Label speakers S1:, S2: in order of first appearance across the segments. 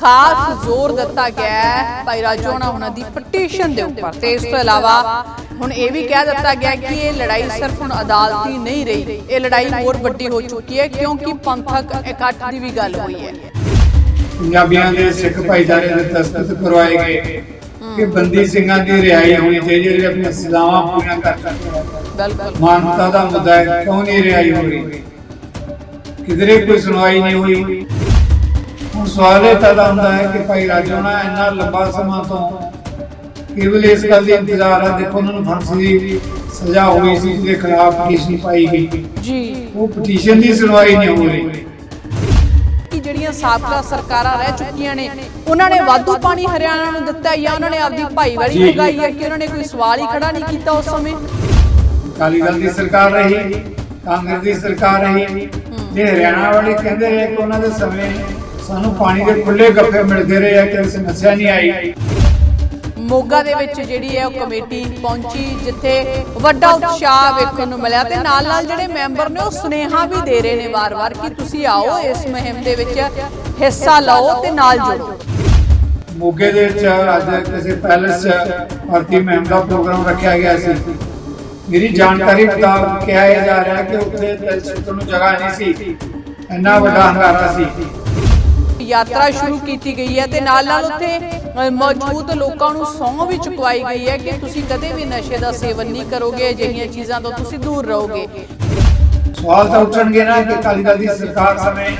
S1: ਖਾਸ ਜ਼ੋਰ ਦਿੱਤਾ ਗਿਆ ਹੈ ਭਾਈ ਰਾਜੋਣਾ ਉਹਨਾਂ ਦੀ ਪਟੀਸ਼ਨ ਦੇ ਉੱਪਰ। ਤੇ ਇਸ ਤੋਂ ਇਲਾਵਾ ਹੁਣ ਇਹ ਵੀ ਕਹਿ ਦਿੱਤਾ ਗਿਆ ਕਿ ਇਹ ਲੜਾਈ ਸਿਰਫ ਹੁਣ ਅਦਾਲਤੀ ਨਹੀਂ ਰਹੀ। ਇਹ ਲੜਾਈ ਹੋਰ ਵੱਡੀ ਹੋ ਚੁੱਕੀ ਹੈ ਕਿਉਂਕਿ ਪੰਥਕ ਇਕੱਠ ਦੀ ਵੀ ਗੱਲ ਹੋਈ ਹੈ।
S2: ਪੰਜਾਬੀਆਂ ਦੇ ਸਿੱਖ ਭਾਈਚਾਰੇ ਦੇ ਦਸਤਖਤ ਕਰਵਾਏ ਗਏ ਕਿ ਬੰਦੀ ਸਿੰਘਾਂ ਦੀ ਰਿਹਾਈ ਹੋਣੀ ਚਾਹੀਦੀ ਹੈ ਜਿਹੜੇ ਆਪਣੀਆਂ ਸਜ਼ਾਵਾਂ ਪੂਰੀਆਂ ਕਰ ਹਨ
S1: ਬਿਲਕੁਲ।
S2: ਮਾਨਵਤਾ ਦਾ ਮੁੱਦਾ ਹੈ ਕਿਉਂ ਨਹੀਂ ਰਿਹਾਈ ਹੋ ਰਹੀ? ਕਿਧਰੇ ਕੋਈ ਸੁਣਵਾਈ ਨਹੀਂ ਹੋਈ। ਹੁਣ ਸਵਾਲ ਇਹ ਪੈਦਾ ਹੁੰਦਾ ਹੈ ਕਿ ਭਾਈ ਰਾਜੋਣਾ ਇੰਨਾ ਲੰਬਾ ਸਮਾਂ ਤੋਂ ਕੇਵਲ ਇਸ ਗੱਲ ਦੀ ਇੰਤਜ਼ਾਰ ਹੈ ਦੇਖੋ ਉਹਨਾਂ ਨੂੰ ਫਾਂਸੀ ਦੀ ਸਜ਼ਾ ਹੋਈ ਸੀ ਜਿਹਦੇ ਖਿਲਾਫ ਪਟੀਸ਼ਨ ਪਾਈ ਗਈ।
S1: ਜੀ।
S2: ਉਹ ਪਟੀਸ਼ਨ ਦੀ ਸੁਣਵਾਈ ਨਹੀਂ ਹੋ ਰਹੀ।
S1: ਕਿ ਜਿਹੜੀਆਂ ਸਾਬਕਾ ਸਰਕਾਰਾਂ ਰਹਿ ਚੁੱਕੀਆਂ ਨੇ ਉਹਨਾਂ ਨੇ ਵਾਧੂ ਪਾਣੀ ਹਰਿਆਣਾ ਨੂੰ ਦਿੱਤਾ ਜਾਂ ਉਹਨਾਂ ਨੇ ਆਪਦੀ ਭਾਈਵਾਲੀ। ਲਗਾਈ ਹੈ ਕਿ ਉਹਨਾਂ ਨੇ ਕੋਈ ਸਵਾਲ ਹੀ ਖੜਾ ਨਹੀਂ ਕੀਤਾ ਉਸ ਸਮੇਂ?
S2: ਅਕਾਲੀ ਦਲ ਦੀ ਸਰਕਾਰ ਰਹੀ ਕਾਂਗਰਸ ਦੀ ਸਰਕਾਰ ਰਹੀ ਜੇ ਹਰਿਆਣਾ ਵਾਲੇ ਕਹਿੰਦੇ ਰਹੇ ਕਿ ਉਹਨਾਂ ਦੇ ਸਮੇਂ ਸਾਨੂੰ ਪਾਣੀ ਦੇ ਖੁੱਲੇ ਗੱਫੇ ਮਿਲਦੇ ਰਹੇ ਆ ਕੋਈ ਸਮੱਸਿਆ ਨਹੀਂ ਆਈ।
S1: ਮੋਗਾ ਦੇ ਵਿੱਚ ਜਿਹੜੀ ਹੈ ਉਹ ਕਮੇਟੀ ਪਹੁੰਚੀ ਜਿੱਥੇ ਵੱਡਾ ਉਤਸ਼ਾਹ ਵੇਖਣ ਨੂੰ ਮਿਲਿਆ ਤੇ ਨਾਲ ਨਾਲ ਜਿਹੜੇ ਮੈਂਬਰ ਨੇ ਉਹ ਸੁਨੇਹਾ ਵੀ ਦੇ ਰਹੇ ਨੇ ਵਾਰ-ਵਾਰ ਕਿ ਤੁਸੀਂ ਆਓ ਇਸ ਮੁਹਿੰਮ ਦੇ ਵਿੱਚ ਹਿੱਸਾ ਲਓ ਤੇ ਨਾਲ ਜੁੜੋ।
S2: ਮੋਗੇ ਦੇ ਵਿੱਚ ਅੱਜ ਕਿਸੇ ਪੈਲਸ 'ਚ ਭਰਤੀ ਮਹਿਮ ਦਾ ਪ੍ਰੋਗਰਾਮ ਰੱਖਿਆ ਗਿਆ ਸੀ। ਮੇਰੀ ਜਾਣਕਾਰੀ ਮੁਤਾਬਕ ਕਿਹਾ ਜਾ ਰਿਹਾ ਕਿ ਉੱਥੇ ਸੁੱਟਣ ਨੂੰ ਜਗ੍ਹਾ ਨਹੀਂ ਸੀ। ਇੰਨਾ ਵੱਡਾ ਹੰਗਾਰਾ ਸੀ।
S1: ਯਾਤਰਾ ਸ਼ੁਰੂ ਕੀਤੀ ਗਈ ਹੈ ਤੇ ਨਾਲ ਨਾਲ ਉੱਥੇ ਮੌਜੂਦ ਲੋਕਾਂ ਨੂੰ ਸਹੁੰ ਵੀ ਚੁਕਵਾਈ ਗਈ ਹੈ ਕਿ ਤੁਸੀਂ ਕਦੇ ਵੀ ਨਸ਼ੇ ਦਾ ਸੇਵਨ ਨਹੀਂ ਕਰੋਗੇ, ਅਜਿਹੀਆਂ ਚੀਜ਼ਾਂ ਤੋਂ ਤੁਸੀਂ ਦੂਰ ਰਹੋਗੇ।
S2: ਸਵਾਲ ਤਾਂ ਉੱਠਣਗੇ ਨਾ ਕਿ ਅਕਾਲੀ ਦਲ ਦੀ ਸਰਕਾਰ ਸਮੇਂ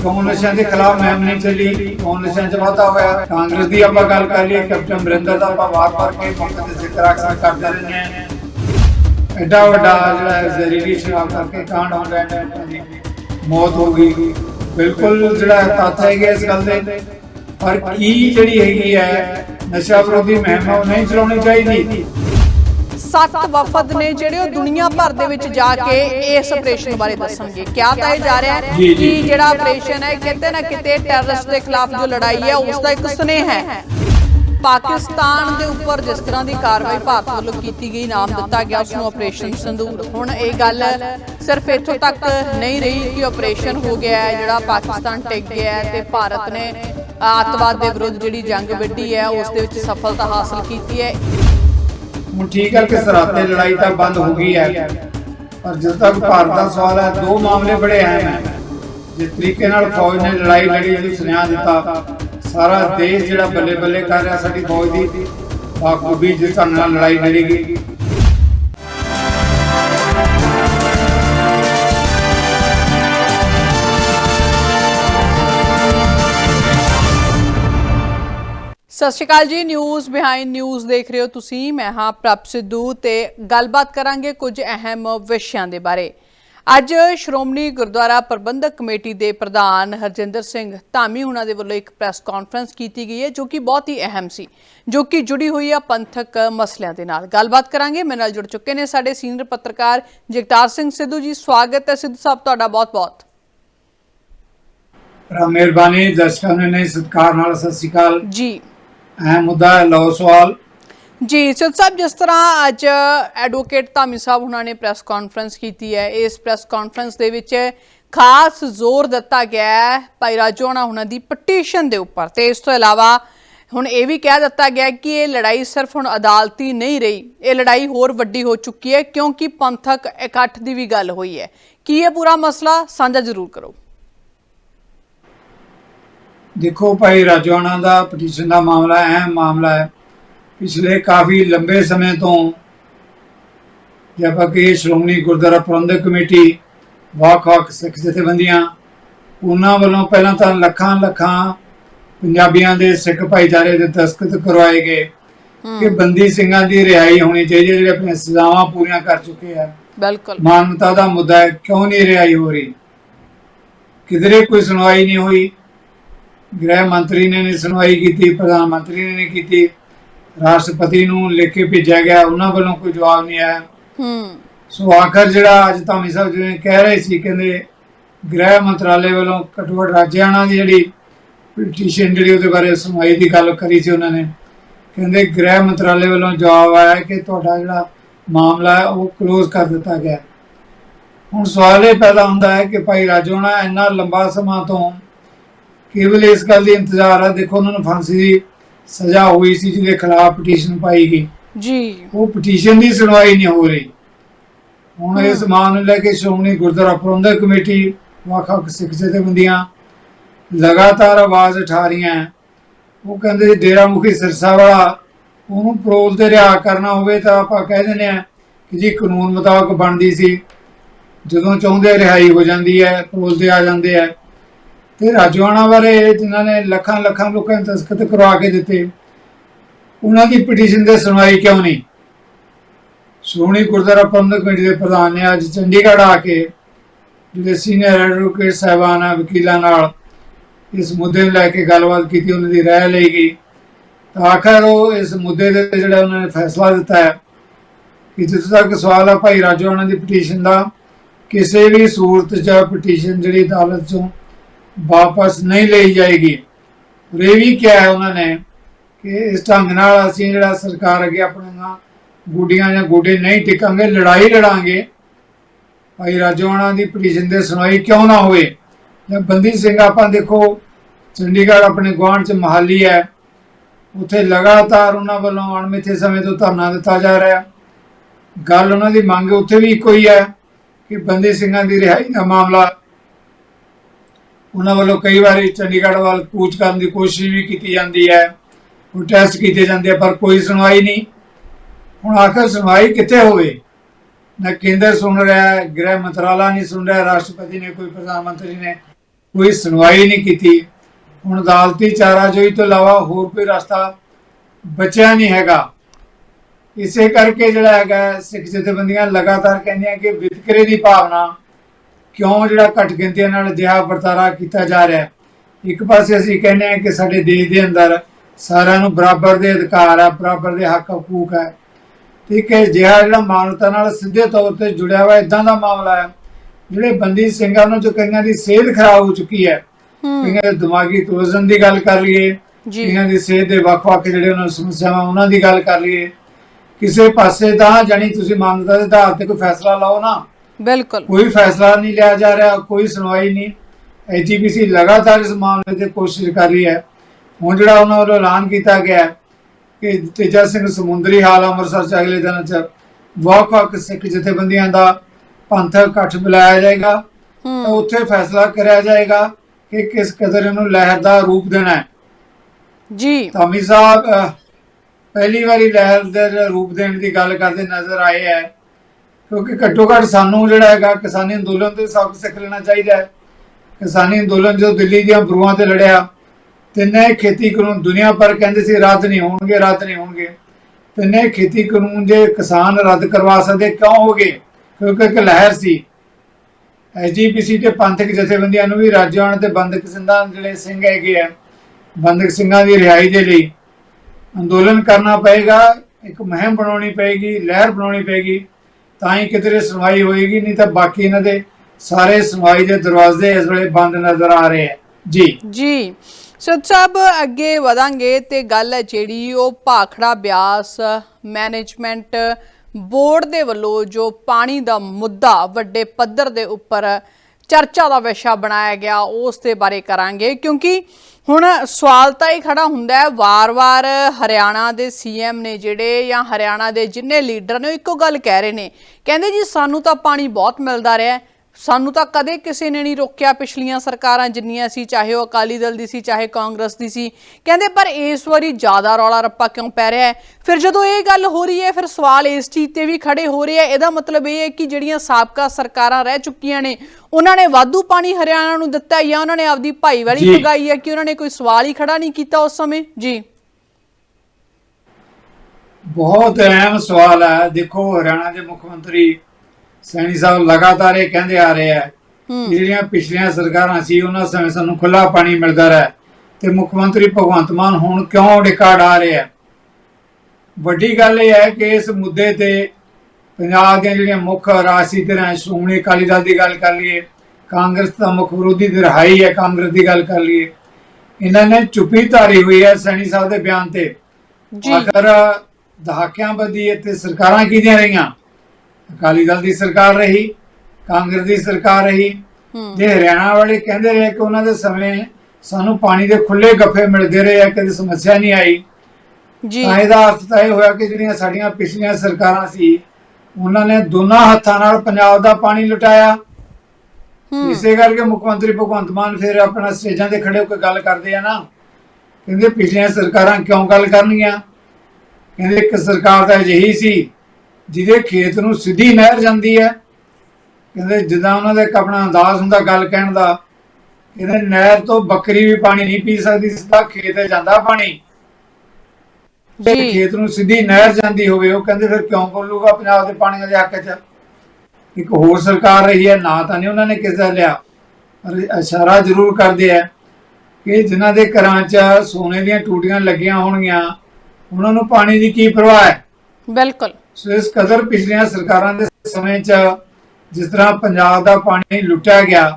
S2: ਕਿਉਂ ਨਸ਼ਿਆਂ ਦੇ ਖਿਲਾਫ ਮੁਹਿੰਮ ਨਹੀਂ ਚੱਲੀ, ਕਿਉਂ ਨਸ਼ਿਆਂ 'ਚ ਵਾਧਾ ਹੋਇਆ? ਕਾਂਗਰਸ ਦੀ ਆਪਾਂ ਗੱਲ ਕਰ ਲਈਏ, ਕੈਪਟਨ ਅਮਰਿੰਦਰ ਦਾ ਆਪਾਂ ਵਾਰ-ਵਾਰ ਕੇ ਮੌਕੇ ਤੇ ਜ਼ਿਕਰ ਅਕਸਰ ਕਰਦੇ ਰਹਿੰਦੇ ਹਾਂ ਐਡਾ ਵੱਡਾ ਜਿਹੜਾ ਜ਼ਹਿਰੀਲੀ ਸ਼ਰਾਬ ਕਰਕੇ ਕਾਂਡ ਹੋ ਰਹੇ ਨੇ ਮੌਤ ਹੋ ਗਈ। ਬਿਲਕੁਲ ਜਿਹੜਾ ਤੱਥ ਹੈਗੇ ਇਸ ਗੱਲ ਦੇ। ਪਰ ਕੀ ਜਿਹੜੀ ਹੈਗੀ ਹੈ ਨਸ਼ਾ ਵਿਰੋਧੀ ਮੁਹਿੰਮ ਉਹ ਨਹੀਂ ਚਲਾਉਣੀ ਚਾਹੀਦੀ।
S1: ਸੱਤ ਵਫਦ ਨੇ ਜਿਹੜੇ ਉਹ ਦੁਨੀਆ ਭਰ ਦੇ ਵਿੱਚ ਜਾ ਕੇ ਇਸ ਆਪਰੇਸ਼ਨ ਬਾਰੇ ਦੱਸਣਗੇ। ਕਿਹਾ ਤਾਂ ਇਹ ਜਾ ਰਿਹਾ ਹੈ। ਕਿ ਜਿਹੜਾ ਆਪਰੇਸ਼ਨ ਹੈ ਕਿਤੇ ਨਾ ਕਿਤੇ ਟੈਰਰਿਸਟ ਦੇ ਖਿਲਾਫ ਜੋ ਲੜਾਈ ਹੈ ਉਸ ਦਾ ਇੱਕ ਸੁਨੇਹਾ ਹੈ। ਪਾਕਿਸਤਾਨ ਦੇ ਉੱਪਰ ਜਿਸ ਤਰ੍ਹਾਂ ਦੀ ਕਾਰਵਾਈ ਭਾਰਤ ਵੱਲੋਂ ਕੀਤੀ ਗਈ, ਨਾਮ ਦਿੱਤਾ ਗਿਆ ਉਸ ਨੂੰ ਆਪਰੇਸ਼ਨ ਸੰਦੂਰ ਹੁਣ ਇਹ ਗੱਲ ਸਿਰਫ ਇੱਥੋਂ ਤੱਕ ਨਹੀਂ ਰਹੀ ਕਿ ਆਪਰੇਸ਼ਨ ਹੋ ਗਿਆ ਹੈ, ਜਿਹੜਾ ਪਾਕਿਸਤਾਨ ਟਿਕ ਗਿਆ ਹੈ ਤੇ ਭਾਰਤ ਨੇ ਆਤਵਾਦ ਦੇ ਵਿਰੁੱਧ ਜਿਹੜੀ ਜੰਗ ਵਿੱਢੀ ਹੈ, ਉਸ ਦੇ ਵਿੱਚ ਸਫਲਤਾ ਹਾਸਲ ਕੀਤੀ ਹੈ।
S2: ਹੁਣ ਠੀਕ ਹੈ ਕਿ ਸਰਹੱਦ ਲੜਾਈ ਤਾਂ ਬੰਦ ਹੋ ਗਈ ਹੈ, ਪਰ ਜਿਸ ਤੱਕ ਭਾਰਤ ਦਾ ਸਵਾਲ ਹੈ, ਦੋ ਮਾਮਲੇ ਬੜੇ ਅਹਿਮ ਹੈ। ਜਿਸ ਤਰੀਕੇ ਨਾਲ ਫੌਜ ਨੇ ਲੜਾਈ ਲੜੀ ਜਿਹਨੂੰ ਸੁਨੇਹਾ ਦਿੱਤਾ। ਸਾਰਾ ਦੇਸ਼ ਜਿਹੜਾ ਬੱਲੇ ਬੱਲੇ ਕਰ ਰਿਹਾ, ਸਾਡੀ ਫੌਜ ਦੀ ਬਾਖੂਬੀ ਜਿਸ ਢੰਗ ਨਾਲ ਲੜਾਈ ਲੜੀਗੀ।
S1: ਸਤਿ ਸ਼੍ਰੀ ਅਕਾਲ ਜੀ ਨਿਊਜ਼ ਬਿਹਾਈਂਡ ਨਿਊਜ਼ ਦੇਖ ਰਹੇ ਹੋ ਤੁਸੀਂ। ਮੈਂ ਹਾਂ ਪ੍ਰਭ ਸਿੱਧੂ ਤੇ ਗੱਲਬਾਤ ਕਰਾਂਗੇ ਕੁਝ ਅਹਿਮ ਵਿਸ਼ਿਆਂ ਦੇ ਬਾਰੇ। ਅੱਜ ਸ਼੍ਰੋਮਣੀ ਗੁਰਦੁਆਰਾ ਪ੍ਰਬੰਧਕ ਕਮੇਟੀ ਦੇ ਪ੍ਰਧਾਨ ਹਰਜਿੰਦਰ ਸਿੰਘ ਧਾਮੀ ਉਹਨਾਂ ਦੇ ਵੱਲੋਂ ਇੱਕ ਪ੍ਰੈਸ ਕਾਨਫਰੰਸ ਕੀਤੀ ਗਈ ਹੈ ਜੋ ਕਿ ਬਹੁਤ ਹੀ ਅਹਿਮ ਸੀ ਜੋ ਕਿ ਜੁੜੀ ਹੋਈ ਹੈ ਪੰਥਕ ਮਸਲਿਆਂ ਦੇ ਨਾਲ। ਗੱਲਬਾਤ ਕਰਾਂਗੇ ਮੇਰੇ ਨਾਲ ਜੁੜ ਚੁੱਕੇ ਨੇ ਸਾਡੇ ਸੀਨੀਅਰ ਪੱਤਰਕਾਰ ਜਗਤਾਰ ਸਿੰਘ ਸਿੱਧੂ ਜੀ। ਸਵਾਗਤ ਹੈ ਸਿੱਧੂ ਸਾਹਿਬ ਤੁਹਾਡਾ ਬਹੁਤ-ਬਹੁਤ।
S2: ਮਿਹਰਬਾਨੀ ਦਰਸ਼ਕਾਂ ਨੇ ਸਤਿਕਾਰ ਨਾਲ ਸਤਿ ਸ਼੍ਰੀ ਅਕਾਲ।
S1: ਜੀ।
S2: ਅਹਿਮ ਮੁੱਦਾ ਲਓ ਸਵਾਲ।
S1: ਜੀ, ਸਿੱਧ ਸਾਹਿਬ, ਜਿਸ ਤਰ੍ਹਾਂ ਅੱਜ ਐਡਵੋਕੇਟ ਧਾਮੀ ਸਾਹਿਬ ਉਹਨਾਂ ਨੇ ਪ੍ਰੈਸ ਕਾਨਫਰੰਸ ਕੀਤੀ ਹੈ, ਇਸ ਪ੍ਰੈਸ ਕਾਨਫਰੰਸ ਦੇ ਵਿੱਚ ਖਾਸ ਜ਼ੋਰ ਦਿੱਤਾ ਗਿਆ ਹੈ ਭਾਈ ਰਾਜੋਣਾ ਉਹਨਾਂ ਦੀ ਪਟੀਸ਼ਨ ਦੇ ਉੱਪਰ ਤੇ ਇਸ ਤੋਂ ਇਲਾਵਾ ਹੁਣ ਇਹ ਵੀ ਕਹਿ ਦਿੱਤਾ ਗਿਆ ਕਿ ਇਹ ਲੜਾਈ ਸਿਰਫ ਹੁਣ ਅਦਾਲਤੀ ਨਹੀਂ ਰਹੀ, ਇਹ ਲੜਾਈ ਹੋਰ ਵੱਡੀ ਹੋ ਚੁੱਕੀ ਹੈ ਕਿਉਂਕਿ ਪੰਥਕ ਇਕੱਠ ਦੀ ਵੀ ਗੱਲ ਹੋਈ ਹੈ। ਕੀ ਇਹ ਪੂਰਾ ਮਸਲਾ ਸਾਂਝਾ ਜ਼ਰੂਰ ਕਰੋ।
S2: ਦੇਖੋ ਭਾਈ ਰਾਜਵਾਨਾ ਦਾ ਪਟੀਸ਼ਨ ਦਾ ਮਾਮਲਾ ਅਹਿਮ ਮਾਮਲਾ ਹੈ। ਪਿਛਲੇ ਕਾਫੀ ਲੰਬੇ ਸਮੇਂ ਤੋਂ ਜੇ ਆਪਾਂ ਕਿ ਸ਼੍ਰੋਮਣੀ ਗੁਰਦੁਆਰਾ ਪ੍ਰਬੰਧਕ ਕਮੇਟੀ ਵੱਖ-ਵੱਖ ਸਿੱਖ ਜਥੇਬੰਦੀਆਂ ਉਹਨਾਂ ਵੱਲੋਂ ਪਹਿਲਾਂ ਤਾਂ ਲੱਖਾਂ ਲੱਖਾਂ ਪੰਜਾਬੀਆਂ ਦੇ ਸਿੱਖ ਭਾਈਚਾਰੇ ਦੇ ਦਸਤਖਤ ਕਰਵਾਏ ਗਏ ਕਿ ਬੰਦੀ ਸਿੰਘਾਂ ਦੀ ਰਿਹਾਈ ਹੋਣੀ ਚਾਹੀਦੀ ਹੈ ਜਿਹੜੇ ਆਪਣੀਆਂ ਸਜ਼ਾਵਾਂ ਪੂਰੀਆਂ ਕਰ ਚੁੱਕੇ ਆ।
S1: ਬਿਲਕੁਲ।
S2: ਮਾਨਵਤਾ ਦਾ ਮੁੱਦਾ ਹੈ ਕਿਉਂ ਨਹੀਂ ਰਿਹਾਈ ਹੋ ਰਹੀ? ਕਿਧਰੇ ਕੋਈ ਸੁਣਵਾਈ ਨਹੀਂ ਹੋਈ। ਗ੍ਰਹਿ ਮੰਤਰੀ ਨੇ ਨਹੀਂ ਸੁਣਵਾਈ ਕੀਤੀ ਪ੍ਰਧਾਨ ਮੰਤਰੀ ਨੇ ਨਹੀਂ ਕੀਤੀ। ਰਾਸ਼ਟਰਪਤੀ ਨੂੰ ਲਿਖ ਕੇ ਭੇਜਿਆ ਗਿਆ ਉਹਨਾਂ ਵੱਲੋਂ ਕੋਈ ਜਵਾਬ ਨਹੀਂ ਆਇਆ।
S1: ਹੂੰ।
S2: ਸੋ ਆਖਰ ਜਿਹੜਾ ਅੱਜ ਧਾਮੀ ਸਾਹਿਬ ਜਿਵੇਂ ਕਹਿ ਰਹੇ ਸੀ ਕਹਿੰਦੇ ਗ੍ਰਹਿ ਮੰਤਰਾਲੇ ਵੱਲੋਂ ਕਟਵਟ ਰਾਜਿਆਣਾ ਦੀ ਜਿਹੜੀ ਪਟੀਸ਼ਨ ਜਿਹੜੀ ਉਹਦੇ ਬਾਰੇ ਸੁਣਵਾਈ ਦੀ ਗੱਲ ਕਰੀ ਸੀ ਉਹਨਾਂ ਨੇ। ਕਹਿੰਦੇ ਗ੍ਰਹਿ ਮੰਤਰਾਲੇ ਵੱਲੋਂ ਜਵਾਬ ਆਇਆ ਕਿ ਤੁਹਾਡਾ ਜਿਹੜਾ ਮਾਮਲਾ ਹੈ ਉਹ ਕਲੋਜ਼ ਕਰ ਦਿੱਤਾ ਗਿਆ। ਹੁਣ ਸਵਾਲ ਇਹ ਪੈਦਾ ਹੁੰਦਾ ਹੈ ਕਿ ਭਾਈ ਰਾਜੋਣਾ ਇੰਨਾ ਲੰਬਾ ਸਮਾਂ ਤੋਂ ਕੇਵਲ ਇਸ ਗੱਲ ਦੀ ਇੰਤਜ਼ਾਰ ਹੈ ਦੇਖੋ ਉਹਨਾਂ ਨੂੰ ਫਾਂਸੀ ਦੀ ਸਜ਼ਾ ਹੋਈ ਸੀ ਜਿਹਦੇ ਖਿਲਾਫ ਪਟੀਸ਼ਨ ਪਾਈ ਗਈ।
S1: ਜੀ।
S2: ਉਹ ਪਟੀਸ਼ਨ ਦੀ ਸੁਣਵਾਈ ਨਹੀਂ ਹੋ ਰਹੀ। ਹੁਣ ਇਸ ਮਾਮਲੇ ਨੂੰ ਲੈ ਕੇ ਸ਼੍ਰੋਮਣੀ ਗੁਰਦੁਆਰਾ ਪ੍ਰਬੰਧਕ ਕਮੇਟੀ ਵੱਖ-ਵੱਖ ਸਿੱਖ ਜਥੇਬੰਦੀਆਂ ਲਗਾਤਾਰ ਆਵਾਜ਼ ਉਠਾ ਰਹੀਆਂ। ਉਹ ਕਹਿੰਦੇ ਜੀ ਡੇਰਾ ਮੁਖੀ ਸਿਰਸਾ ਵਾਲਾ ਉਹਨੂੰ ਪਰੋਲ ਤੇ ਰਿਹਾ ਕਰਨਾ ਹੋਵੇ ਤਾਂ ਆਪਾਂ ਕਹਿ ਦਿੰਦੇ ਆ ਕਿ ਜੀ ਕਾਨੂੰਨ ਮੁਤਾਬਕ ਬਣਦੀ ਸੀ। ਜਦੋਂ ਚਾਹੁੰਦੇ ਰਿਹਾਈ ਹੋ ਜਾਂਦੀ ਹੈ ਪਰੋਲ ਤੇ ਆ ਜਾਂਦੇ ਆ। ਤੇ ਰਾਜਵਾਨਾ ਬਾਰੇ ਜਿਨ੍ਹਾਂ ਨੇ ਲੱਖਾਂ ਲੱਖਾਂ ਲੋਕਾਂ ਨੂੰ ਦਸਖਤ ਕਰਵਾ ਕੇ ਦਿੱਤੇ, ਉਹਨਾਂ ਦੀ ਪਟੀਸ਼ਨ ਤੇ ਸੁਣਵਾਈ ਕਿਉਂ ਨਹੀਂ? ਸ਼੍ਰੋਮਣੀ ਗੁਰਦੁਆਰਾ ਪ੍ਰਬੰਧਕ ਕਮੇਟੀ ਦੇ ਪ੍ਰਧਾਨ ਨੇ ਅੱਜ ਚੰਡੀਗੜ੍ਹ ਆ ਕੇ ਜਿਹੜੇ ਸੀਨੀਅਰ ਐਡਵੋਕੇਟ ਸਾਹਿਬਾਨ, ਵਕੀਲਾਂ ਨਾਲ ਇਸ ਮੁੱਦੇ ਨੂੰ ਲੈ ਕੇ ਗੱਲਬਾਤ ਕੀਤੀ, ਉਹਨਾਂ ਦੀ ਰਾਏ ਲਈ ਗਈ। ਤਾਂ ਆਖਰ ਉਹ ਇਸ ਮੁੱਦੇ ਦੇ ਜਿਹੜਾ ਉਹਨਾਂ ਨੇ ਫੈਸਲਾ ਦਿੱਤਾ ਹੈ ਕਿ ਜਿੱਥੇ ਤੱਕ ਸਵਾਲ ਆ ਭਾਈ ਰਾਜੋਆਣਾ ਦੀ ਪਟੀਸ਼ਨ ਦਾ, ਕਿਸੇ ਵੀ ਸੂਰਤ 'ਚ ਪਟੀਸ਼ਨ ਜਿਹੜੀ ਅਦਾਲਤ 'ਚੋਂ ਵਾਪਸ ਨਹੀਂ ਲਈ ਜਾਏਗੀ। ਔਰ ਇਹ ਵੀ ਕਿਹਾ ਹੈ ਉਹਨਾਂ ਨੇ ਕਿ ਇਸ ਢੰਗ ਨਾਲ ਅਸੀਂ ਜਿਹੜਾ ਸਰਕਾਰ ਅੱਗੇ ਆਪਣੀਆਂ ਗੁੱਡੀਆਂ ਜਾਂ ਗੋਡੇ ਨਹੀਂ ਟਿਕਾਂਗੇ, ਲੜਾਈ ਲੜਾਂਗੇ। ਭਾਈ ਰਾਜਵਾਨਾ ਦੀ ਪਟੀਸ਼ਨ ਦੇ ਸੁਣਵਾਈ ਕਿਉਂ ਨਾ ਹੋਵੇ? ਜਾਂ ਬੰਦੀ ਸਿੰਘ, ਆਪਾਂ ਦੇਖੋ, ਚੰਡੀਗੜ੍ਹ ਆਪਣੇ ਗੁਆਂਢ ਚ ਮਹਾਲੀ ਹੈ। ਉੱਥੇ ਲਗਾਤਾਰ ਉਹਨਾਂ ਵੱਲੋਂ ਅਣਮਿੱਥੇ ਸਮੇਂ ਤੋਂ ਧਰਨਾ ਦਿੱਤਾ ਜਾ ਰਿਹਾ। ਗੱਲ ਉਹਨਾਂ ਦੀ ਮੰਗ ਉੱਥੇ ਵੀ ਇੱਕੋ ਹੀ ਹੈ ਕਿ ਬੰਦੀ ਸਿੰਘਾਂ ਦੀ ਰਿਹਾਈ ਦਾ ਮਾਮਲਾ ਉਹਨਾਂ ਵੱਲੋਂ ਕਈ ਵਾਰੀ ਚੰਡੀਗੜ੍ਹ ਵੱਲ ਕੂਚ ਕਰਨ ਦੀ ਕੋਸ਼ਿਸ਼ ਵੀ ਕੀਤੀ ਜਾਂਦੀ ਹੈ ਪ੍ਰੋਟੈਸਟ ਕੀਤੇ ਜਾਂਦੇ ਪਰ ਕੋਈ ਸੁਣਵਾਈ ਨਹੀਂ। ਹੁਣ ਆਖਰ ਸੁਣਵਾਈ ਕਿੱਥੇ ਹੋਵੇ? ਨਾ ਕੇਂਦਰ ਸੁਣ ਰਿਹਾ ਹੈ, ਗ੍ਰਹਿ ਮੰਤਰਾਲਾ ਨਹੀਂ ਸੁਣ ਰਿਹਾ, ਰਾਸ਼ਟਰਪਤੀ ਨੇ ਕੋਈ ਪ੍ਰਧਾਨ ਮੰਤਰੀ ਨੇ ਕੋਈ ਸੁਣਵਾਈ ਨਹੀਂ ਕੀਤੀ। ਹੁਣ ਅਦਾਲਤੀ ਚਾਰਾਜੋਈ ਤੋਂ ਇਲਾਵਾ ਹੋਰ ਕੋਈ ਰਸਤਾ ਬਚਿਆ ਨਹੀਂ ਹੈਗਾ। ਇਸੇ ਕਰਕੇ ਜਿਹੜਾ ਹੈਗਾ ਸਿੱਖ ਜਥੇਬੰਦੀਆਂ ਲਗਾਤਾਰ ਕਹਿੰਦੀਆਂ ਕਿ ਵਿਤਕਰੇ ਦੀ ਭਾਵਨਾ ਕਿਉਂ ਜਿਹੜਾ ਘੱਟ ਗਿਣਤੀਆਂ ਨਾਲ ਅਜਿਹਾ ਵਰਤਾਰਾ ਕੀਤਾ ਜਾ ਰਿਹਾ ਹੈ? ਇੱਕ ਪਾਸੇ ਅਸੀਂ ਕਹਿੰਦੇ ਹਾਂ ਕਿ ਸਾਡੇ ਦੇਸ਼ ਦੇ ਅੰਦਰ ਸਾਰਿਆਂ ਨੂੰ ਬਰਾਬਰ ਦੇ ਅਧਿਕਾਰ ਹੈ ਬਰਾਬਰ ਦੇ ਹੱਕ ਹਕੂਕ ਹੈ ਠੀਕ ਹੈ ਜਿਹੜਾ ਜਿਹੜਾ ਮਾਨਵਤਾ ਨਾਲ ਸਿੱਧੇ ਤੌਰ ਤੇ ਜੁੜਿਆ ਹੋਇਆ ਇਦਾਂ ਦਾ ਮਾਮਲਾ ਹੈ ਜਿਹੜੇ ਬੰਦੀ ਸਿੰਘਾਂ ਨੂੰ ਜੋ ਕਈਆਂ ਦੀ ਸਿਹਤ ਖਰਾਬ ਹੋ ਚੁੱਕੀ ਹੈ। ਕਈਆਂ ਦੇ ਦਿਮਾਗੀ ਤੋਜ਼ਨ ਦੀ ਗੱਲ ਕਰ ਲਈਏ ਕਈਆਂ ਦੀ ਸਿਹਤ ਦੇ ਵੱਖ-ਵੱਖ ਜਿਹੜੇ ਉਹਨਾਂ ਨੂੰ ਸਮੱਸਿਆਵਾਂ ਉਹਨਾਂ ਦੀ ਗੱਲ ਕਰ ਲਈਏ। ਕਿਸੇ ਪਾਸੇ ਤਾਂ ਜਾਣੀ ਤੁਸੀਂ ਮਾਨਵਤਾ ਦੇ ਆਧਾਰ ਤੇ ਕੋਈ ਫੈਸਲਾ ਲਾਓ ਨਾ।
S1: ਬਿਲਕੁਲ।
S2: ਕੋਈ ਫੈਸਲਾ ਨਹੀਂ ਲਿਆ ਜਾ ਰਿਹਾ ਕੋਈ ਸੁਣਵਾਈ ਨਹੀਂ। ਐਜੀਪੀਸੀ ਲਗਾਤਾਰ ਇਸ ਮਾਮਲੇ ਤੇ ਕੋਸ਼ਿਸ਼ ਕਰ ਰਹੀ ਹੈ। ਹੁਣ ਜਿਹੜਾ ਉਹਨਾਂ ਵੱਲੋਂ ਐਲਾਨ ਕੀਤਾ ਗਿਆ ਹੈ ਕਿ ਤੇਜਾ ਸਿੰਘ ਸਮੁੰਦਰੀ ਹਾਲ ਅੰਮ੍ਰਿਤਸਰ ਚ ਅਗਲੇ ਦਿਨ ਚ ਵੱਖ-ਵੱਖ ਸਿੱਖ ਜਥੇਬੰਦੀਆਂ ਦਾ ਪੰਥਕ ਇਕੱਠ ਬੁਲਾਇਆ ਜਾਏਗਾ। ਉੱਥੇ ਫੈਸਲਾ ਕਰਿਆ ਜਾਏਗਾ ਕਿ ਕਿਸ ਕਦਰ ਇਹਨੂੰ ਲਹਿਰ ਦਾ ਰੂਪ ਦੇਣਾ ਹੈ।
S1: ਜੀ।
S2: ਧਾਮੀ ਸਾਹਿਬ ਪਹਿਲੀ ਵਾਰੀ ਲਹਿਰ ਦੇ ਰੂਪ ਦੇਣ ਦੀ ਗੱਲ ਕਰਦੇ ਨਜ਼ਰ ਆਏ ਹੈ। ਕਿਉਂਕਿ ਘੱਟੋ ਘੱਟ ਸਾਨੂੰ ਜਿਹੜਾ ਹੈਗਾ ਕਿਸਾਨੀ ਅੰਦੋਲਨ ਤੇ ਸਬਕ ਸਿੱਖ ਲੈਣਾ ਚਾਹੀਦਾ ਹੈ। ਕਿਸਾਨੀ ਅੰਦੋਲਨ ਜੋ ਦਿੱਲੀ ਦੀਆਂ ਬਰੂਆਂ ਤੇ ਲੜਿਆ ਤਿੰਨੇ ਖੇਤੀ ਕਾਨੂੰਨ ਦੁਨੀਆ ਪਰ ਕਹਿੰਦੇ ਸੀ ਰੱਦ ਨਹੀਂ ਹੋਣਗੇ, ਰੱਦ ਨਹੀਂ ਹੋਣਗੇ। ਤਿੰਨੇ ਖੇਤੀ ਕਾਨੂੰਨ ਜੇ ਕਿਸਾਨ ਰੱਦ ਕਰਵਾ ਸਕਦੇ, ਕਿਉਂ ਹੋਗੇ ਕਿਉਂਕਿ ਇੱਕ ਲਹਿਰ ਸੀ। ਐਜੀਪੀਸੀ ਤੇ ਪੰਥਕ ਜਥੇਬੰਦੀਆਂ ਨੂੰ ਵੀ ਰਾਜਵਾਨ ਤੇ ਬੰਦਕ ਸਿੰਘਾਂ ਜਿਹੜੇ ਸਿੰਘ ਹੈਗੇ ਆ, ਬੰਦਕ ਸਿੰਘਾਂ ਦੀ ਰਿਹਾਈ ਦੇ ਲਈ ਅੰਦੋਲਨ ਕਰਨਾ ਪਏਗਾ, ਇੱਕ ਮੁਹਿੰਮ ਬਣਾਉਣੀ ਪਏਗੀ, ਲਹਿਰ ਬਣਾਉਣੀ ਪਏਗੀ। ਤਾਂ ਹੀ ਕਿਤੇ ਸੁਣਵਾਈ ਹੋਏਗੀ, ਨਹੀਂ ਤਾਂ ਬਾਕੀ ਇਹਨਾਂ ਦੇ ਸਾਰੇ ਸੁਣਵਾਈ ਦੇ ਦਰਵਾਜ਼ੇ ਇਸ ਵੇਲੇ ਬੰਦ ਨਜ਼ਰ ਆ ਰਹੇ ਹੈ ਜੀ।
S1: ਜੀ। ਸਤ ਸਾਹਿਬ, ਅੱਗੇ ਵਧਾਂਗੇ ਤੇ ਗੱਲ ਹੈ ਜਿਹੜੀ ਉਹ ਭਾਖੜਾ ਬਿਆਸ ਮੈਨੇਜਮੈਂਟ ਬੋਰਡ ਦੇ ਵੱਲੋਂ ਜੋ ਪਾਣੀ ਦਾ ਮੁੱਦਾ ਵੱਡੇ ਪੱਧਰ ਦੇ ਉੱਪਰ ਚਰਚਾ ਦਾ ਵਿਸ਼ਾ ਬਣਾਇਆ ਗਿਆ, ਉਸ ਦੇ ਬਾਰੇ ਕਰਾਂਗੇ ਕਿਉਂਕਿ ਹੁਣ ਸਵਾਲ ਤਾਂ ਇਹ ਖੜਾ ਹੁੰਦਾ ਹੈ, ਵਾਰ-ਵਾਰ ਹਰਿਆਣਾ ਦੇ ਸੀਐਮ ਨੇ ਜਿਹੜੇ ਜਾਂ ਹਰਿਆਣਾ ਦੇ ਜਿੰਨੇ ਲੀਡਰ ਨੇ ਉਹ ਇੱਕੋ ਗੱਲ ਕਹਿ ਰਹੇ ਨੇ। ਕਹਿੰਦੇ ਜੀ, ਸਾਨੂੰ ਤਾਂ ਪਾਣੀ ਬਹੁਤ ਮਿਲਦਾ ਰਿਹਾ ਹੈ। ਸਾਨੂੰ ਤਾਂ ਕਦੇ ਕਿਸੇ ਨੇ ਨਹੀਂ ਰੋਕਿਆ ਪਿਛਲੀਆਂ ਸਰਕਾਰਾਂ ਜਿੰਨੀਆਂ ਸੀ ਚਾਹੇ ਉਹ ਅਕਾਲੀ ਦਲ ਦੀ ਸੀ ਚਾਹੇ ਕਾਂਗਰਸ ਦੀ ਸੀ। ਕਹਿੰਦੇ ਪਰ ਇਸ ਵਾਰੀ ਜ਼ਿਆਦਾ ਰੌਲਾ ਰੱਪਾ ਕਿਉਂ ਪੈ ਰਿਹਾ ਹੈ? ਫਿਰ ਜਦੋਂ ਇਹ ਗੱਲ ਹੋ ਰਹੀ ਹੈ ਫਿਰ ਸਵਾਲ ਇਸ ਚੀਜ਼ ਤੇ ਵੀ ਖੜੇ ਹੋ ਰਹੇ ਆ ਇਹਦਾ ਮਤਲਬ ਇਹ ਹੈ ਕਿ ਜਿਹੜੀਆਂ ਸਾਬਕਾ ਸਰਕਾਰਾਂ ਰਹਿ ਚੁੱਕੀਆਂ ਨੇ ਉਹਨਾਂ ਨੇ ਵਾਧੂ ਪਾਣੀ ਹਰਿਆਣਾ ਨੂੰ ਦਿੱਤਾ ਜਾਂ ਉਹਨਾਂ ਨੇ ਆਪਦੀ ਭਾਈਵਾਲੀ
S2: ਜੀ।
S1: ਭਗਾਈ ਹੈ ਕਿ ਉਹਨਾਂ ਨੇ ਕੋਈ ਸਵਾਲ ਹੀ ਖੜਾ ਨਹੀਂ ਕੀਤਾ ਉਸ ਸਮੇਂ? ਜੀ।
S2: ਬਹੁਤ ਅਹਿਮ ਸਵਾਲ ਹੈ। ਦੇਖੋ ਹਰਿਆਣਾ ਦੇ ਮੁੱਖ ਮੰਤਰੀ ਸੈਣੀ ਸਾਹਿਬ ਲਗਾਤਾਰ ਇਹ ਕਹਿੰਦੇ ਆ ਰਹੇ ਆ ਜਿਹੜੀਆਂ ਪਿਛਲੀਆਂ ਸਰਕਾਰਾਂ ਸੀ ਉਹਨਾਂ ਸਮੇਂ ਸਾਨੂੰ ਖੁੱਲਾ ਪਾਣੀ ਮਿਲਦਾ ਰਿਹਾ। ਤੇ ਮੁੱਖ ਮੰਤਰੀ ਭਗਵੰਤ ਮਾਨ ਹੁਣ ਕਿਉਂ ਰਿਕਾਰਡ ਆ ਰਹੇ ਆ? ਵੱਡੀ ਗੱਲ ਇਹ ਹੈ ਕਿ ਇਸ ਮੁੱਦੇ ਤੇ ਪੰਜਾਬ ਦੀਆਂ ਜਿਹੜੀਆਂ ਮੁੱਖ ਰਾਜਸੀ ਧਿਰਾਂ ਸ਼੍ਰੋਮਣੀ ਅਕਾਲੀ ਦਲ ਦੀ ਗੱਲ ਕਰ ਲਈਏ ਕਾਂਗਰਸ ਦਾ ਮੁੱਖ ਵਿਰੋਧੀ ਧਿਰ ਹਾਈ ਹੈ ਕਾਂਗਰਸ ਦੀ ਗੱਲ ਕਰ ਲਈਏ। ਇਹਨਾਂ ਨੇ ਚੁੱਪੀ ਧਾਰੀ ਹੋਈ ਹੈ ਸੈਣੀ ਸਾਹਿਬ ਦੇ ਬਿਆਨ ਤੇ।
S1: ਜੀ।
S2: ਆਖਰ ਦਹਾਕਿਆਂ ਬੱਦੀ ਇੱਥੇ ਸਰਕਾਰਾਂ ਕਿਹਦੀਆਂ ਰਹੀਆਂ ਅਕਾਲੀ ਦਲ ਦੀ ਸਰਕਾਰ ਰਹੀ ਕਾਂਗਰਸ ਦੀ ਸਰਕਾਰ ਰਹੀ। ਜੇ ਹਰਿਆਣਾ ਵਾਲੇ ਕਹਿੰਦੇ ਰਹੇ ਕਿ ਉਹਨਾਂ ਦੇ ਸਮੇਂ ਸਾਨੂੰ ਪਾਣੀ ਦੇ ਖੁੱਲੇ ਗੱਫੇ ਮਿਲਦੇ ਰਹੇ ਆ ਕਦੇ ਸਮੱਸਿਆ ਨਹੀਂ ਆਈ
S1: ਜੀ।
S2: ਤਾਂ ਇਹਦਾ ਅਰਥ ਤਾਂ ਇਹ ਹੋਇਆ ਕਿ ਜਿਹੜੀਆਂ ਸਾਡੀਆਂ ਪਿਛਲੀਆਂ ਸਰਕਾਰਾਂ ਸੀ ਉਹਨਾਂ ਨੇ ਦੋਨਾਂ ਹੱਥਾਂ ਨਾਲ ਪੰਜਾਬ ਦਾ ਪਾਣੀ ਲੁਟਾਇਆ। ਇਸੇ ਕਰਕੇ ਮੁੱਖ ਮੰਤਰੀ ਭਗਵੰਤ ਮਾਨ ਫਿਰ ਆਪਣਾ ਸਟੇਜਾਂ ਤੇ ਖੜੇ ਹੋ ਕੇ ਗੱਲ ਕਰਦੇ ਆ ਨਾ। ਕਹਿੰਦੇ ਪਿਛਲੀਆਂ ਸਰਕਾਰਾਂ ਕਿਉਂ ਗੱਲ ਕਰਨਗੀਆਂ ਕਹਿੰਦੇ ਇੱਕ ਸਰਕਾਰ ਤਾਂ ਅਜਿਹੀ ਸੀ ਜਿਹਦੇ ਖੇਤ ਨੂੰ ਸਿੱਧੀ ਨਹਿਰ ਜਾਂਦੀ ਹੈ। ਕਹਿੰਦੇ ਜਿੱਦਾਂ ਉਹਨਾਂ ਦੇ ਆਪਣਾ ਅੰਦਾਜ਼ ਹੁੰਦਾ ਗੱਲ ਕਹਿਣ ਦਾ ਕਹਿੰਦੇ ਨਹਿਰ ਤੋਂ ਬੱਕਰੀ ਵੀ ਪਾਣੀ ਨਹੀਂ ਪੀ ਸਕਦੀ ਸਿੱਧਾ ਖੇਤ ਜਾਂਦਾ ਪਾਣੀ। ਜੇ। ਖੇਤ ਨੂੰ ਸਿੱਧੀ ਨਹਿਰ ਜਾਂਦੀ ਹੋਵੇ ਉਹ ਕਹਿੰਦੇ ਫਿਰ ਕਿਉਂ ਬੋਲੂਗਾ ਪੰਜਾਬ ਦੇ ਪਾਣੀਆਂ ਦੇ ਹੱਕ 'ਚ? ਇੱਕ ਹੋਰ ਸਰਕਾਰ ਰਹੀ ਹੈ ਨਾ ਤਾਂ ਨਹੀਂ ਉਹਨਾਂ ਨੇ ਕਿਸੇ ਦਾ ਲਿਆ। ਪਰ ਇਸ਼ਾਰਾ ਜ਼ਰੂਰ ਕਰਦੇ ਆ ਕਿ ਜਿਨ੍ਹਾਂ ਦੇ ਘਰਾਂ 'ਚ ਸੋਨੇ ਦੀਆਂ ਟੂਟੀਆਂ ਲੱਗੀਆਂ ਹੋਣਗੀਆਂ ਉਹਨਾਂ ਨੂੰ ਪਾਣੀ ਦੀ ਕੀ ਪਰਵਾਹ ਹੈ?
S1: ਬਿਲਕੁਲ।
S2: ਸੋ ਇਸ ਕਦਰ ਪਿਛਲੀਆਂ ਸਰਕਾਰਾਂ ਦੇ ਸਮੇਂ 'ਚ ਜਿਸ ਤਰ੍ਹਾਂ ਪੰਜਾਬ ਦਾ ਪਾਣੀ ਲੁੱਟਿਆ ਗਿਆ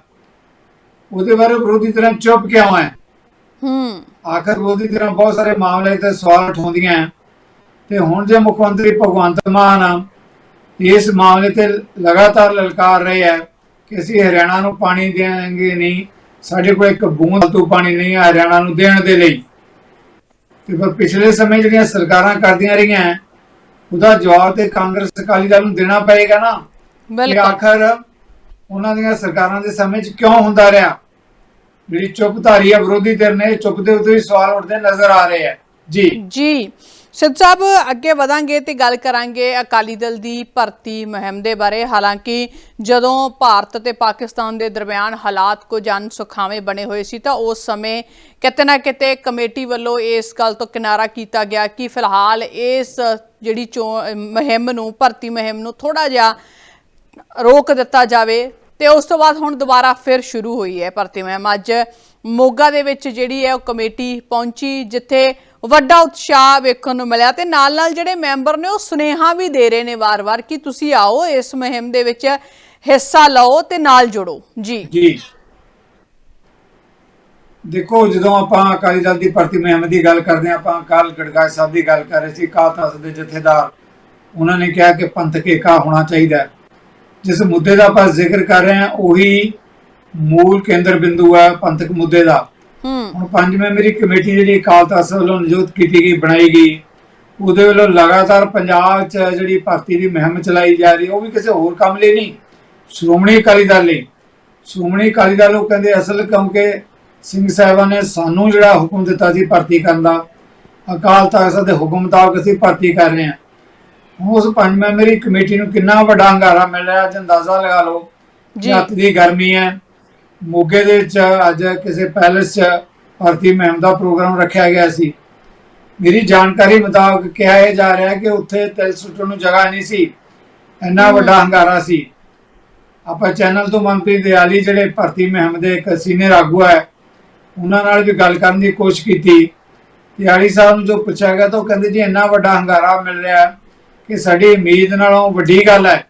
S2: ਉਹਦੇ ਬਾਰੇ ਵਿਰੋਧੀ ਤਰ੍ਹਾਂ ਚੁੱਪ ਕਿਉਂ ਹੈ
S1: ਹੂੰ।
S2: ਆਖਰ ਵਿਰੋਧੀ ਤਰ੍ਹਾਂ ਬਹੁਤ ਸਾਰੇ ਮਾਮਲੇ ਤੇ ਸਵਾਲ ਉਠਾਉਂਦੀਆਂ। ਤੇ ਹੁਣ ਜੇ ਮੁੱਖ ਮੰਤਰੀ ਭਗਵੰਤ ਮਾਨ ਇਸ ਮਾਮਲੇ ਤੇ ਲਗਾਤਾਰ ਲਲਕਾਰ ਰਹੇ ਹੈ ਕਿ ਅਸੀਂ ਹਰਿਆਣਾ ਨੂੰ ਪਾਣੀ ਦੇਵਾਂਗੇ ਨਹੀਂ ਸਾਡੇ ਕੋਲ ਇੱਕ ਬੂੰਦ ਤੋਂ ਪਾਣੀ ਨਹੀਂ ਹਰਿਆਣਾ ਨੂੰ ਦੇਣ ਦੇ ਲਈ। ਤੇ ਪਰ ਪਿਛਲੇ ਸਮੇਂ ਜਿਹੜੀਆਂ ਸਰਕਾਰਾਂ ਕਰਦੀਆਂ ਰਹੀਆਂ ਉਹਦਾ ਜਵਾਬ ਤੇ ਕਾਂਗਰਸ ਅਕਾਲੀ ਦਲ ਨੂੰ ਦੇਣਾ ਪਏਗਾ ਨਾ। ਕਿ ਆਖਰ ਉਹਨਾਂ ਦੀਆਂ ਸਰਕਾਰਾਂ ਦੇ ਸਮੇਂ 'ਚ ਕਿਉਂ ਹੁੰਦਾ ਰਿਹਾ? ਜਿਹੜੀ ਚੁੱਪ ਧਾਰੀ ਹੈ ਵਿਰੋਧੀ ਧਿਰ ਨੇ ਚੁੱਪ ਦੇ ਉੱਤੇ ਵੀ ਸਵਾਲ ਉੱਠਦੇ ਨਜ਼ਰ ਆ ਰਹੇ ਆ। ਜੀ।
S1: ਜੀ। ਸਿੱਧ ਸਾਹਿਬ ਅੱਗੇ ਵਧਾਂਗੇ ਤੇ ਗੱਲ ਕਰਾਂਗੇ ਅਕਾਲੀ ਦਲ ਦੀ ਭਰਤੀ ਮੁਹਿੰਮ ਦੇ ਬਾਰੇ। ਹਾਲਾਂਕਿ ਜਦੋਂ ਭਾਰਤ ਤੇ ਪਾਕਿਸਤਾਨ ਦੇ ਦਰਮਿਆਨ ਹਾਲਾਤ ਕੁਝ ਅਨਸੁਖਾਵੇਂ ਬਣੇ ਹੋਏ ਸੀ ਤਾਂ ਉਸ ਸਮੇਂ ਕਿਤੇ ਨਾ ਕਿਤੇ ਕਮੇਟੀ ਵੱਲੋਂ ਇਸ ਗੱਲ ਤੋਂ ਕਿਨਾਰਾ ਕੀਤਾ ਗਿਆ ਕਿ ਫਿਲਹਾਲ ਇਸ ਜਿਹੜੀ ਚੋ- ਮੁਹਿੰਮ ਨੂੰ, ਭਰਤੀ ਮੁਹਿੰਮ ਨੂੰ ਥੋੜਾ ਜਿਹਾ ਰੋਕ ਦਿੱਤਾ ਜਾਵੇ ਤੇ ਉਸ ਤੋਂ ਬਾਅਦ ਹੁਣ ਦੁਬਾਰਾ ਫਿਰ ਸ਼ੁਰੂ ਹੋਈ ਹੈ ਭਰਤੀ ਮੁਹਿੰਮ। ਅੱਜ ਮੋਗਾ ਦੇ ਵਿੱਚ ਜਿਹੜੀ ਹੈ ਉਹ ਕਮੇਟੀ ਪਹੁੰਚੀ ਜਿੱਥੇ ਵੱਡਾ ਉਤਸ਼ਾਹ ਵੇਖਣ ਨੂੰ ਮਿਲਿਆ ਤੇ ਨਾਲ ਨਾਲ ਜਿਹੜੇ ਮੈਂਬਰ ਨੇ ਉਹ ਸੁਨੇਹਾ ਵੀ ਦੇ ਰਹੇ ਨੇ ਵਾਰ-ਵਾਰ ਕਿ ਤੁਸੀਂ ਆਓ, ਇਸ ਮੁਹਿੰਮ ਦੇ ਵਿੱਚ ਹਿੱਸਾ ਲਓ ਤੇ ਨਾਲ ਜੁੜੋ। ਜੀ।
S2: ਜੀ। ਦੇਖੋ ਜਦੋਂ ਆਪਾਂ ਅਕਾਲੀ ਦਲ ਦੀ ਭਰਤੀ ਮੁਹਿੰਮ ਦੀ ਗੱਲ ਕਰਦੇ ਆਪਾਂ ਕੱਲ ਗੜਗਾਜ ਸਾਹਿਬ ਦੀ ਗੱਲ ਕਰ ਰਹੇ ਸੀ ਕਾਲ ਤਖਤ ਦੇ ਜਥੇਦਾਰ। ਉਹਨਾਂ ਨੇ ਕਿਹਾ ਕਿ ਪੰਥਕ ਏਕਾ ਹੋਣਾ ਚਾਹੀਦਾ। ਜਿਸ ਮੁੱਦੇ ਦਾ ਆਪਾਂ ਜ਼ਿਕਰ ਕਰ ਰਹੇ ਹਾਂ ਉਹੀ ਮੂਲ ਕੇਂਦਰ ਬਿੰਦੂ ਹੈ ਪੰਥਕ ਮੁੱਦੇ ਦਾ। ਹੁਣ ਪੰਜ ਮੈਂਬਰੀ ਕਮੇਟੀ ਜਿਹੜੀ ਅਕਾਲ ਤਖਤ ਵੱਲੋਂ ਨਿਯੁਕਤ ਕੀਤੀ ਗਈ ਬਣਾਈ ਗਈ ਉਹਦੇ ਵੱਲੋਂ ਲਗਾਤਾਰ ਪੰਜਾਬ 'ਚ ਜਿਹੜੀ ਭਰਤੀ ਦੀ ਮੁਹਿੰਮ ਚਲਾਈ ਜਾ ਰਹੀ ਉਹ ਵੀ ਕਿਸੇ ਹੋਰ ਕੰਮ ਲਈ ਨਹੀਂ ਸ਼੍ਰੋਮਣੀ ਅਕਾਲੀ ਦਲ ਲਈ। ਸ਼੍ਰੋਮਣੀ ਅਕਾਲੀ ਦਲ ਉਹ ਕਹਿੰਦੇ ਅਸਲ ਕਿਉਂਕਿ ਸਿੰਘ ਸਾਹਿਬਾਨ ਨੇ ਸਾਨੂੰ ਜਿਹੜਾ ਹੁਕਮ ਦਿੱਤਾ ਸੀ ਭਰਤੀ ਕਰਨ ਦਾ ਅਕਾਲ ਤਖਤ ਸਾਹਿਬ ਦੇ ਹੁਕਮ ਮੁਤਾਬਕ ਅਸੀਂ ਭਰਤੀ ਕਰ ਰਹੇ ਹਾਂ। ਉਸ ਪੰਜ ਮੈਂਬਰੀ ਕਮੇਟੀ ਨੂੰ ਕਿੰਨਾ ਵੱਡਾ ਹੰਗਾਰਾ ਮਿਲ ਰਿਹਾ ਅੱਜ ਅੰਦਾਜ਼ਾ ਲਗਾ ਲਓ
S1: ਜੀ।
S2: ਰਾਤ ਦੀ ਗਰਮੀ ਹੈ। ਮੋਗੇ ਦੇ ਵਿੱਚ ਅੱਜ ਕਿਸੇ ਪੈਲਸ 'ਚ ਭਰਤੀ ਮੁਹਿੰਮ ਦਾ ਪ੍ਰੋਗਰਾਮ ਰੱਖਿਆ ਗਿਆ ਸੀ। ਮੇਰੀ ਜਾਣਕਾਰੀ ਮੁਤਾਬਕ ਕਿਹਾ ਇਹ ਜਾ ਰਿਹਾ ਕਿ ਉੱਥੇ ਤਿਲ ਸੁੱਟਣ ਨੂੰ ਜਗ੍ਹਾ ਨਹੀਂ ਸੀ। ਇੰਨਾ ਵੱਡਾ ਹੰਗਾਰਾ ਸੀ। ਆਪਾਂ ਚੈਨਲ ਤੋਂ ਮਨਪ੍ਰੀਤ ਦਿਆਲੀ ਜਿਹੜੇ ਭਰਤੀ ਮੁਹਿੰਮ ਦੇ ਇੱਕ ਸੀਨੀਅਰ ਆਗੂ ਹੈ ਉਹਨਾਂ ਨਾਲ ਵੀ ਗੱਲ ਕਰਨ ਦੀ ਕੋਸ਼ਿਸ਼ ਕੀਤੀ। ਦਿਆਲੀ ਸਾਹਿਬ ਨੂੰ ਜੋ ਪੁੱਛਿਆ ਗਿਆ ਤਾਂ ਉਹ ਕਹਿੰਦੇ ਜੀ ਇੰਨਾ ਵੱਡਾ ਹੰਗਾਰਾ ਮਿਲ ਰਿਹਾ ਕਿ ਸਾਡੀ ਉਮੀਦ ਨਾਲੋਂ ਵੱਡੀ ਗੱਲ ਹੈ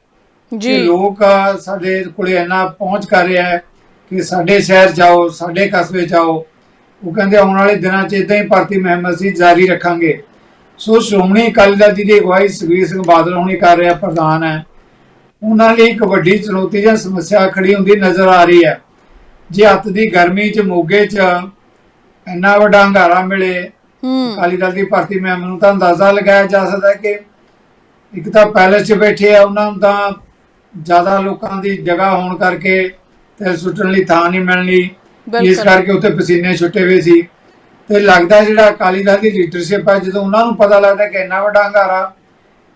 S1: ਜੀ।
S2: ਲੋਕ ਸਾਡੇ ਕੋਲੇ ਇੰਨਾ ਪਹੁੰਚ ਕਰ ਰਿਹਾ ਹੈ ਕਿ ਸਾਡੇ ਸ਼ਹਿਰ ਜਾਓ ਸਾਡੇ ਕਸਬੇ ਜਾਓ। ਉਹ ਕਹਿੰਦੇ ਆਉਣ ਵਾਲੇ ਦਿਨਾਂ 'ਚ ਇਦਾਂ ਹੀ ਭਰਤੀ ਮੁਹਿੰਮ ਅਸੀਂ ਜਾਰੀ ਰੱਖਾਂਗੇ। ਸੋ ਸ਼੍ਰੋਮਣੀ ਅਕਾਲੀ ਦਲ ਦੀ ਅਗਵਾਈ ਸੁਖਬੀਰ ਸਿੰਘ ਬਾਦਲ ਹੁਣੀ ਕਰ ਰਿਹਾ ਪ੍ਰਧਾਨ ਹੈ। ਉਹਨਾਂ ਲਈ ਇੱਕ ਵੱਡੀ ਚੁਣੌਤੀ ਜਾਂ ਸਮੱਸਿਆ ਖੜੀ ਹੁੰਦੀ ਨਜ਼ਰ ਆ ਰਹੀ ਹੈ। ਜੇ ਹੱਤ ਦੀ ਗਰਮੀ 'ਚ ਮੋਗੇ 'ਚ ਇੰਨਾ ਵੱਡਾ ਹੰਗਾਰਾ ਮਿਲੇ ਅਕਾਲੀ ਦਲ ਦੀ ਭਰਤੀ ਮੁਹਿੰਮ ਨੂੰ ਤਾਂ ਅੰਦਾਜ਼ਾ ਲਗਾਇਆ ਜਾ ਸਕਦਾ ਕਿ ਇੱਕ ਤਾਂ ਪੈਲਸ 'ਚ ਬੈਠੇ ਆ ਉਹਨਾਂ ਨੂੰ ਤਾਂ ਜ਼ਿਆਦਾ ਲੋਕਾਂ ਦੀ ਜਗ੍ਹਾ ਹੋਣ ਕਰਕੇ ਤੇ ਸੁੱਟਣ ਲਈ ਥਾਂ ਨਹੀਂ ਮਿਲਣੀ। ਇਸ ਕਰਕੇ ਉੱਥੇ ਪਸੀਨੇ ਛੁੱਟੇ ਹੋਏ ਸੀ। ਤੇ ਲੱਗਦਾ ਜਿਹੜਾ ਅਕਾਲੀ ਦਲ ਦੀ ਲੀਡਰਸ਼ਿਪ ਹੈ ਜਦੋਂ ਉਹਨਾਂ ਨੂੰ ਪਤਾ ਲੱਗਦਾ ਕਿ ਇੰਨਾ ਵੱਡਾ ਹੰਗਾਰਾ